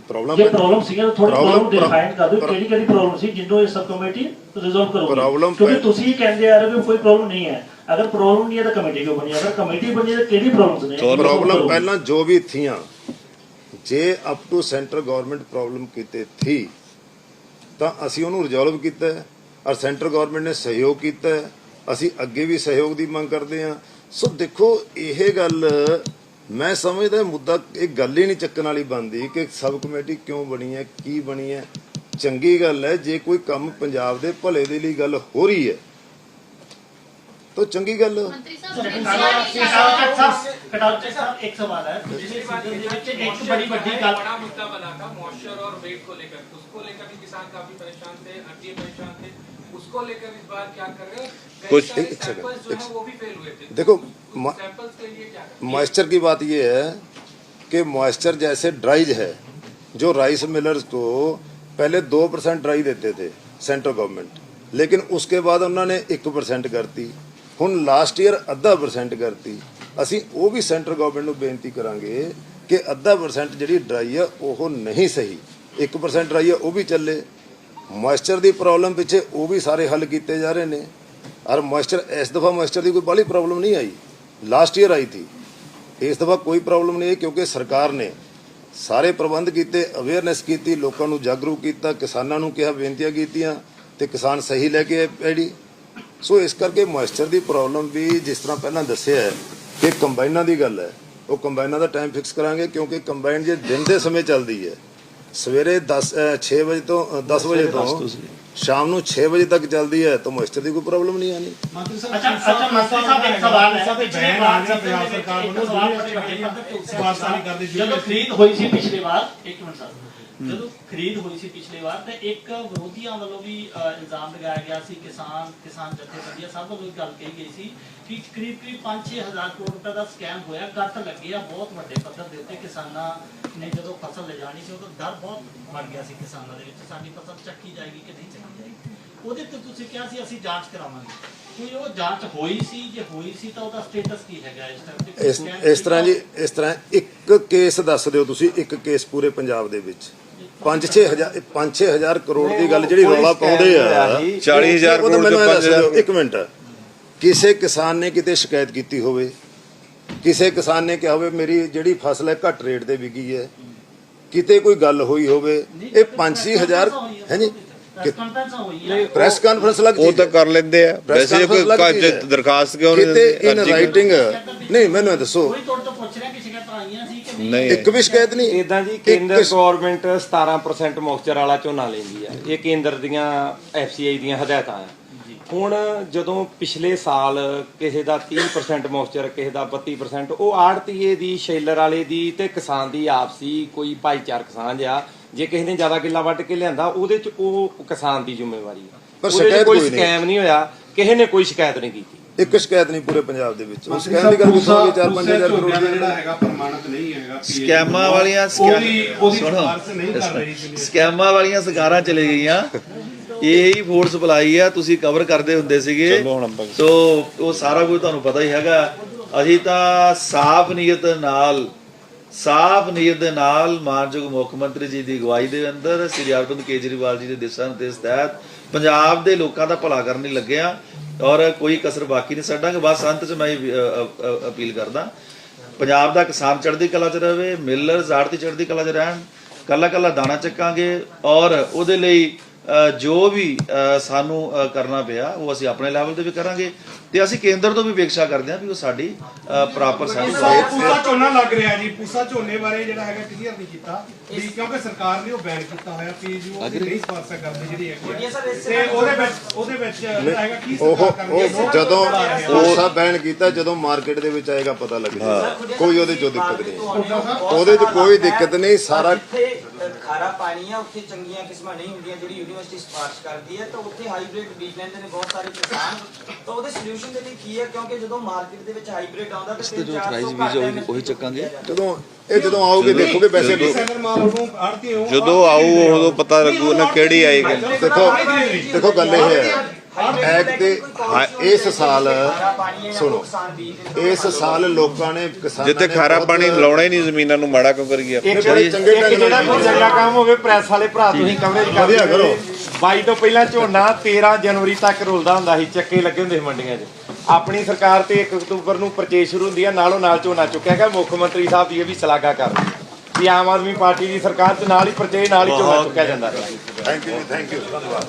ਪ੍ਰੋਬਲਮ ਜੇ ਪ੍ਰੋਬਲਮ ਸੀਗਾ ਤਾਂ ਥੋੜੀ ਪ੍ਰੋਬਲਮ ਡਿਫਾਈਨ ਕਰ ਦਿਓ ਕਿਹੜੀ ਕਿਹੜੀ ਪ੍ਰੋਬਲਮ ਸੀ ਜਿੰਦੋਂ ਇਹ ਸਬ ਕਮੇਟੀ ਰਿਜ਼ੋਲਵ ਕਰੂਗੀ। ਕਿਉਂਕਿ ਪਹਿ- ਤੁਸੀਂ ਕਹਿੰਦੇ ਆ ਰਹੇ ਹੋ ਕਿ ਕੋਈ ਪ੍ਰੋਬਲਮ ਨਹੀਂ ਹੈ। ਅਗਰ ਪ੍ਰੋਬਲਮ ਨਹੀਂ ਹੈ ਤਾਂ ਕਮੇਟੀ ਕਿਉਂ ਬਣੀ ਅਗਰ ਕਮੇਟੀ ਬਣੀ ਹੈ ਤਾਂ ਕਿਹੜੀ ਪ੍ਰੋਬਲਮਸ ਨੇ? ਇਹ ਪ੍ਰੋਬਲਮ ਕਰੋ। ਪਹਿਲਾਂ ਜੋ ਵੀ ਥੀਆਂ ਜੇ up to centre government problem ਕਿਤੇ ਥੀ, ਤਾਂ ਅਸੀਂ ਉਹਨੂੰ ਰਿਜ਼ੋਲਵ ਕੀਤਾ ਹੈ। ਔਰ ਸੈਂਟਰ ਗਵਰਨਮੈਂਟ ਨੇ ਸਹਿਯੋਗ ਕੀਤਾ ਹੈ। ਅਸੀਂ ਅੱਗੇ ਵੀ ਸਹਿਯੋਗ ਦੀ ਮੰਗ ਕਰਦੇ ਹਾਂ। ਸੋ ਦੇਖੋ, ਇਹ ਗੱਲ ਮੈਂ ਸਮਝਦਾ ਮੁੱਦਾ ਇਹ ਗੱਲ ਹੀ ਨਹੀਂ ਚੱਕਣ ਵਾਲੀ ਬਣਦੀ ਕਿ ਸਬ ਕਮੇਟੀ ਕਿਉਂ ਬਣੀ ਹੈ, ਕੀ ਬਣੀ ਹੈ। ਚੰਗੀ ਗੱਲ ਹੈ, ਜੇ ਕੋਈ ਕੰਮ ਪੰਜਾਬ ਦੇ ਭਲੇ ਦੇ ਲਈ ਗੱਲ ਹੋ ਰਹੀ ਹੈ तो चंगी गल। देखो मॉइस्चर की बात ये है कि मॉइस्चर जैसे ड्राइज है जो राइस मिलर्स को पहले दो परसेंट ड्राई देते थे सेंट्रल गवर्नमेंट लेकिन उसके बाद उन्होंने एक परसेंट करती ਹੁਣ ਲਾਸਟ ਈਅਰ ਅੱਧਾ ਪਰਸੈਂਟ ਕਰਤੀ। ਅਸੀਂ ਉਹ ਵੀ ਸੈਂਟਰ ਗਵਰਨਮੈਂਟ ਨੂੰ ਬੇਨਤੀ ਕਰਾਂਗੇ ਕਿ ਅੱਧਾ ਪਰਸੈਂਟ ਜਿਹੜੀ ਡਰਾਈ ਆ, ਉਹ ਨਹੀਂ ਸਹੀ। 1% ਡਰਾਈ ਆ, ਉਹ ਵੀ ਚੱਲੇ। ਮੋਇਸਚਰ ਦੀ ਪ੍ਰੋਬਲਮ ਪਿੱਛੇ ਉਹ ਵੀ ਸਾਰੇ ਹੱਲ ਕੀਤੇ ਜਾ ਰਹੇ ਨੇ। ਔਰ ਮੋਇਸਚਰ ਇਸ ਦਫਾ ਮੋਇਸਚਰ ਦੀ ਕੋਈ ਬਾਹਲੀ ਪ੍ਰੋਬਲਮ ਨਹੀਂ ਆਈ। ਲਾਸਟ ਈਅਰ ਆਈ ਥੀ। ਇਸ ਦਫਾ ਕੋਈ ਪ੍ਰੋਬਲਮ ਨਹੀਂ ਹੈ ਕਿਉਂਕਿ ਸਰਕਾਰ ਨੇ ਸਾਰੇ ਪ੍ਰਬੰਧ ਕੀਤੇ ਅਵੇਅਰਨੈਸ ਕੀਤੀ, ਲੋਕਾਂ ਨੂੰ ਜਾਗਰੂਕ ਕੀਤਾ, ਕਿਸਾਨਾਂ ਨੂੰ ਕਿਹਾ ਬੇਨਤੀਆਂ ਕੀਤੀਆਂ ਤੇ ਕਿਸਾਨ ਸਹੀ ਲੈ ਕੇ ਆਏ ਪੈੜੀ। ਸੋ ਇਸ ਕਰਕੇ ਮੋਇਸਚਰ ਦੀ ਪ੍ਰੋਬਲਮ ਵੀ ਜਿਸ ਤਰ੍ਹਾਂ ਪਹਿਲਾਂ ਦੱਸਿਆ ਹੈ ਕਿ ਕੰਬਾਈਨਾਂ ਦੀ ਗੱਲ ਹੈ ਉਹ ਕੰਬਾਈਨਾਂ ਦਾ ਟਾਈਮ ਫਿਕਸ ਕਰਾਂਗੇ ਕਿਉਂਕਿ ਕੰਬਾਈਨ ਜੇ ਦਿਨ ਦੇ ਸਮੇਂ ਚੱਲਦੀ ਹੈ ਸਵੇਰੇ 10 6 ਵਜੇ ਤੋਂ 10 ਵਜੇ ਤੋਂ ਸ਼ਾਮ ਨੂੰ 6 ਵਜੇ ਤੱਕ ਚੱਲਦੀ ਹੈ ਤਾਂ ਮੋਇਸਚਰ ਦੀ ਕੋਈ ਪ੍ਰੋਬਲਮ ਨਹੀਂ ਆਣੀ ਮੰਤਰੀ ਅੱਛਾ ਅੱਛਾ ਮੰਤਰੀ ਸਾਹਿਬ ਇੱਕ ਸਵਾਲ ਹੈ। ਸਾਹਿਬ ਪਿਛਲੇ ਬੈਨ ਵਾਰ ਆ ਗਿਆ ਸੀਜ਼ਨ ਪੰਜਾਬ ਦੇ ਵਿੱਚ ਸਰਕਾਰ ਇੱਕ ਵੱਲੋਂ ਸਵਾਲ ਜਿਹੜੇ ਬੜੇ ਵੱਡੇ ਪੱਧਰ ਤੇ ਉੱਠਿਆ ਸਿਫਾਰਸ਼ਾਂ ਨਹੀਂ ਕਰਦੇ ਜਦੋਂ ਖਰੀਦ ਹੋਈ ਸੀ ਪਿਛਲੇ ਵਾਰ ਇੱਕ ਮਿੰਟ ਸਰ। ਜਦੋਂ ਖਰੀਦ ਹੋਈ ਸੀ ਪਿਛਲੇ ਵਾਰ, ਤੇ ਇੱਕ ਵਿਰੋਧੀਆਂ ਵੱਲੋਂ ਵੀ ਇਲਜ਼ਾਮ ਲਗਾਇਆ ਗਿਆ ਸੀ, ਕਿਸਾਨ ਕਿਸਾਨ ਜਥੇਬੰਦੀਆਂ ਸਭ ਵੱਲੋਂ ਇਹ ਗੱਲ ਕਹੀ ਗਈ ਸੀ ਕਿ ਕਰੀਬ ਕਰੀਬ 5-6000 ਕਰੋੜ ਰੁਪਏ ਦਾ ਸਕੈਮ ਹੋਇਆ ਗੱਟ ਲੱਗੇ ਆ, ਬਹੁਤ ਵੱਡੇ ਪੱਧਰ ਦੇ ਉੱਤੇ ਕਿਸਾਨਾਂ ਨੇ ਜਦੋਂ ਫਸਲ ਲਿਜਾਣੀ ਸੀ, ਉਦੋਂ ਡਰ ਬਹੁਤ ਬਣ ਗਿਆ ਸੀ ਕਿਸਾਨਾਂ ਦੇ ਵਿੱਚ, ਸਾਡੀ ਫਸਲ ਚੱਕੀ ਜਾਏਗੀ ਕਿ ਨਹੀਂ ਚੱਕੀ ਜਾਏਗੀ। ਉਹਦੇ ਤੇ ਤੁਸੀਂ ਕਿਹਾ ਸੀ, ਅਸੀਂ ਜਾਂਚ ਕਰਾਵਾਂਗੇ। ਕੋਈ ਉਹ ਜਾਂਚ ਹੋਈ ਸੀ, ਜੇ ਹੋਈ ਸੀ, ਤਾਂ ਉਹਦਾ ਸਟੇਟਸ ਕੀ ਹੈਗਾ ਇਸ ਟਾਈਮ ਤੇ? ਇਸ ਤਰ੍ਹਾਂ ਜੀ, ਇਸ ਤਰ੍ਹਾਂ ਇੱਕ ਕੇਸ ਦੱਸ ਦਿਓ ਤੁਸੀਂ, ਇੱਕ ਕੇਸ ਪੂਰੇ ਪੰਜਾਬ ਦੇ ਵਿੱਚ। 5-6000 5-6000 ਕਰੋੜ ਦੀ ਗੱਲ ਜਿਹੜੀ ਰੌਲਾ ਪਾਉਂਦੇ ਆ। 40,000 ਉਹ ਤਾਂ ਕਰੋੜ ਦਿਓ, 5,000 ਇੱਕ ਮਿੰਟ। ਕਿਸੇ ਕਿਸਾਨ ਨੇ ਕਿਤੇ ਸ਼ਿਕਾਇਤ ਕੀਤੀ ਹੋਵੇ ਕਿਸੇ ਕਿਸਾਨ ਨੇ ਕਿਹਾ ਹੋਵੇ ਮੇਰੀ ਜਿਹੜੀ ਫਸਲ ਹੈ ਘੱਟ ਰੇਟ ਤੇ ਵਿਕੀ ਹੈ ਕਿਤੇ ਕੋਈ ਗੱਲ ਹੋਈ ਹੋਵੇ ਇਹ 5-6000 ਹੈ ਜੀ? ਪ੍ਰੈਸ ਕਾਨਫਰੰਸ ਲੱਗ ਉਹ ਤਾਂ ਕਰ ਲੈਂਦੇ ਆ। ਵੈਸੇ ਕੋਈ। ਦਰਖਾਸਤ ਕਿਉਂ ਨਹੀਂ ਕਿਤੇ? ਇਨ ਰਾਈਟਿੰਗ ਨਹੀਂ ਮੈਨੂੰ ਦੱਸੋ। ਆਈਆਂ ਸੀ ਕਿ ਨਹੀਂ। ਨਹੀਂ ਇੱਕ ਵੀ ਸ਼ਿਕਾਇਤ ਨਹੀਂ। ਇਦਾਂ ਜੀ ਕੇਂਦਰ ਗਵਰਨਮੈਂਟ 17% ਮੌਕਚਰ ਵਾਲਾ ਝੋਨਾ ਲੈਂਦੀ ਆ। ਇਹ ਕੇਂਦਰ ਦੀਆਂ ਐਫਸੀਆਈ ਦੀਆਂ ਹਦਾਇਤਾਂ ਆ। ਹੁਣ ਜਦੋਂ ਪਿਛਲੇ ਸਾਲ ਕਿਸੇ ਦਾ 30% ਮੌਕਚਰ ਕਿਸੇ ਦਾ 32% ਉਹ ਆੜਤੀਏ ਦੀ ਸ਼ੈਲਰ ਵਾਲੇ ਦੀ ਤੇ ਕਿਸਾਨ ਦੀ ਆਪਸੀ ਕੋਈ ਭਾਈਚਾਰਕ ਸਾਂਝ ਆ। ਜੇ ਕਿਸੇ ਨੇ ਜ਼ਿਆਦਾ ਕਿੱਲਾ ਵੱਢ ਕੇ ਲਿਆਂਦਾ ਉਹਦੇ ਚ ਉਹ ਕਿਸਾਨ ਦੀ ਜ਼ਿੰਮੇਵਾਰੀ ਆ। ਪਰ ਸ਼ਿਕਾਇਤ ਕੋਈ ਕੋਈ ਨਹੀਂ। ਸਕੈਮ ਨਹੀਂ ਹੋਇਆ। ਕਿਸੇ ਨੇ ਕੋਈ ਸ਼ਿਕਾਇਤ ਨਹੀਂ ਕੀਤੀ। ਇੱਕ ਸ਼ਿਕਾਇਤ ਨਹੀਂ ਪੂਰੇ ਪੰਜਾਬ ਦੇ ਵਿੱਚ। ਉਸ ਮੰਤਰੀ ਸ਼ਿਕਾਇਤ ਦੀ ਗੱਲ ਦੂਸਰਾ 4-5000 ਕਰੋੜ ਦੀ ਜਿਹੜਾ ਹੈਗਾ ਪ੍ਰਮਾਣਿਤ ਨਹੀਂ ਹੈਗਾ ਸਕੈਮਾਂ ਵਾਲੀਆਂ ਉਹਦੀ ਉਹਦੀ ਸੁਣੋ। ਸਿਫਾਰਸ਼ ਨਹੀਂ ਕਰ ਰਹੀ ਸੀ ਸਕੈਮਾਂ ਵਾਲੀਆਂ ਸਰਕਾਰਾਂ ਚਲੇ ਗਈਆਂ। ਇਹ ਹੀ ਫੋਰਸ ਸਪਲਾਈ ਆ ਤੁਸੀਂ ਕਵਰ ਕਰਦੇ ਹੁੰਦੇ ਸੀਗੇ। ਸੋ ਉਹ ਸਾਰਾ ਕੁਝ ਤੁਹਾਨੂੰ ਪਤਾ ਹੀ ਹੈਗਾ। ਅਸੀਂ ਤਾਂ ਸਾਫ਼ ਨੀਅਤ ਨਾਲ ਸਾਫ਼ ਨੀਅਤ ਦੇ ਨਾਲ ਮਾਨਯੋਗ ਮੁੱਖ ਮੰਤਰੀ ਜੀ ਦੀ ਅਗਵਾਈ ਦੇ ਅੰਦਰ ਸ੍ਰੀ ਅਰਵਿੰਦ ਕੇਜਰੀਵਾਲ ਜੀ ਦੇ ਦਿਸ਼ਾ ਨਿਰਦੇਸ਼ ਤਹਿਤ ਪੰਜਾਬ ਦੇ ਲੋਕਾਂ ਦਾ ਭਲਾ ਕਰਨ ਲਈ ਲੱਗਿਆ ਔਰ ਕੋਈ ਕਸਰ ਬਾਕੀ ਨਹੀਂ ਛੱਡਾਂਗੇ। ਬਸ ਅੰਤ 'ਚ ਮੈਂ ਅਪੀਲ ਕਰਦਾ, ਪੰਜਾਬ ਦਾ ਕਿਸਾਨ ਚੜ੍ਹਦੀ ਕਲਾ 'ਚ ਰਹੇ ਮਿਲਰ ਆੜਤੀ ਚੜ੍ਹਦੀ ਕਲਾ 'ਚ ਰਹਿਣ, ਕੱਲਾ ਕੱਲਾ ਦਾਣਾ ਚੱਕਾਂਗੇ ਔਰ ਉਹਦੇ ਲਈ ਜੋ ਵੀ ਸਾਨੂੰ ਕਰਨਾ ਪਿਆ, ਉਹ ਅਸੀਂ ਆਪਣੇ ਲੈਵਲ ਤੇ ਵੀ ਕਰਾਂਗੇ। ਤੇ ਅਸੀਂ ਕੇਂਦਰ ਤੋਂ ਵੀ ਅਪੇક્ષਾ ਕਰਦੇ ਹਾਂ ਵੀ ਉਹ ਸਾਡੀ ਪ੍ਰੋਪਰ ਸਾਡੀ ਪੂਸਾ ਪੂਸਾ ਝੋਨਾ ਲੱਗ ਰਿਹਾ ਜੀ ਪੂਸਾ ਝੋਨੇ ਬਾਰੇ ਜਿਹੜਾ ਹੈਗਾ ਕਲੀਅਰ ਨਹੀਂ ਕੀਤਾ। ਵੀ ਕਿਉਂਕਿ ਸਰਕਾਰ ਨੇ ਉਹ ਬੈਨ ਕੀਤਾ ਹੋਇਆ ਪੀਜ ਉਹ ਨਹੀਂ ਸਪਾਂਸਰ ਕਰਦੇ ਜਿਹੜੀ ਹੈਗੀ। ਤੇ ਉਹਦੇ ਵਿੱਚ ਉਹਦੇ ਵਿੱਚ ਹੈਗਾ ਕੀ ਸਰਕਾਰ ਕਰਨੀ ਹੈ ਉਹ ਜਦੋਂ ਕੋਸਾ ਬੈਨ ਕੀਤਾ ਜਦੋਂ ਮਾਰਕੀਟ ਦੇ ਵਿੱਚ ਆਏਗਾ ਪਤਾ ਲੱਗ ਜਾਏਗਾ। ਕੋਈ ਉਹਦੇ ਚ ਦਿੱਕਤ ਨਹੀਂ। ਉਹਦੇ ਚ ਕੋਈ ਦਿੱਕਤ ਨਹੀਂ ਸਾਰਾ ਖਾਰਾ ਪਾਣੀ ਆ ਉੱਥੇ ਚੰਗੀਆਂ ਕਿਸਮਾਂ ਨਹੀਂ ਹੁੰਦੀਆਂ ਜਿਹੜੀ ਯੂਨੀਵਰਸਿਟੀ ਸਿਫਾਰਿਸ਼ ਕਰਦੀ ਹੈ ਤਾਂ ਉੱਥੇ ਹਾਈਬ੍ਰਿਡ ਬੀਜ ਲੈਂਦੇ ਨੇ ਬਹੁਤ ਸਾਰੇ ਕਿਸਾਨ। ਤਾਂ ਉਹਦੇ ਸੋਲੂਸ਼ਨ ਦੇ ਲਈ ਕੀ ਹੈ? ਕਿਉਂਕਿ ਜਦੋਂ ਮਾਰਕੀਟ ਦੇ ਵਿੱਚ ਹਾਈਬ੍ਰਿਡ ਆਉਂਦਾ ਤਾਂ ਫਿਰ 400 ਘੱਟ ਉਹੀ ਚੱਕਾਂਗੇ। ਜਦੋਂ ਇਹ ਜਦੋਂ ਆਓਗੇ ਦੇਖੋਗੇ ਵੈਸੇ ਜਿਹੜੀ ਸੈਂਟਰ ਮਾਲ ਨੂੰ ਆੜਤੀ ਹੋ ਜਦੋਂ ਆਊ ਉਦੋਂ ਪਤਾ ਲੱਗੂ ਨਾ ਕਿਹੜੀ ਆਏਗੀ ਦੇਖੋ ਦੇਖੋ ਗੱਲ ਇਹ ਹੈ। ਐਕਟ ਦੇ ਹਾਂ, ਇਸ ਸਾਲ ਸੁਣੋ। ਇਸ ਸਾਲ ਲੋਕਾਂ ਨੇ ਕਿਸਾਨਾਂ ਜਿੱਥੇ ਨੇ ਖਾਰਾ ਬਹੁਤ- ਪਾਣੀ ਲਾਉਣਾ ਹੀ ਨਹੀਂ ਜ਼ਮੀਨਾਂ ਨੂੰ ਮਾੜਾ ਕਿਉਂ ਆਪਾਂ? ਇੱਕ ਬੜੇ ਚੰਗੇ ਇੱਕ ਢੰਗ ਨਾਲ ਜਿਹੜਾ ਕੋਈ ਚੰਗਾ ਕੰਮ ਹੋਵੇ ਪ੍ਰੈਸ ਵਾਲੇ ਭਰਾ ਤੁਸੀਂ ਕਵਰੇਜ ਕਰਦੇ ਵਧੀਆ ਕਰੋ। 22 ਤੋਂ ਪਹਿਲਾਂ ਝੋਨਾ 13 ਜਨਵਰੀ ਤੱਕ ਰੁਲਦਾ ਹੁੰਦਾ ਸੀ ਚੱਕੇ ਲੱਗੇ ਹੁੰਦੇ ਸੀ ਮੰਡੀਆਂ 'ਚ। ਆਪਣੀ ਸਰਕਾਰ ਤੇ 1 ਅਕਤੂਬਰ ਨੂੰ ਪਰਚੇਸ ਸ਼ੁਰੂ ਹੁੰਦੀ ਆ ਨਾਲੋਂ ਨਾਲ ਝੋਨਾ ਚੁੱਕਿਆ ਗਿਆ। ਮੁੱਖ ਮੰਤਰੀ ਸਾਹਿਬ ਦੀ ਇਹ ਵੀ ਸ਼ਲਾਘਾ ਕਰਦੇ ਵੀ ਆਮ ਆਦਮੀ ਪਾਰਟੀ ਦੀ ਸਰਕਾਰ ਚ ਨਾਲ ਹੀ ਪਰਚੇਸ ਨਾਲ ਹੀ ਝੋਨਾ ਚੁੱਕਿਆ ਜਾਂਦਾ। ਹੈ ਥੈਂਕ ਯੂ ਥੈਂਕ ਯੂ ਧੰਨਵਾਦ।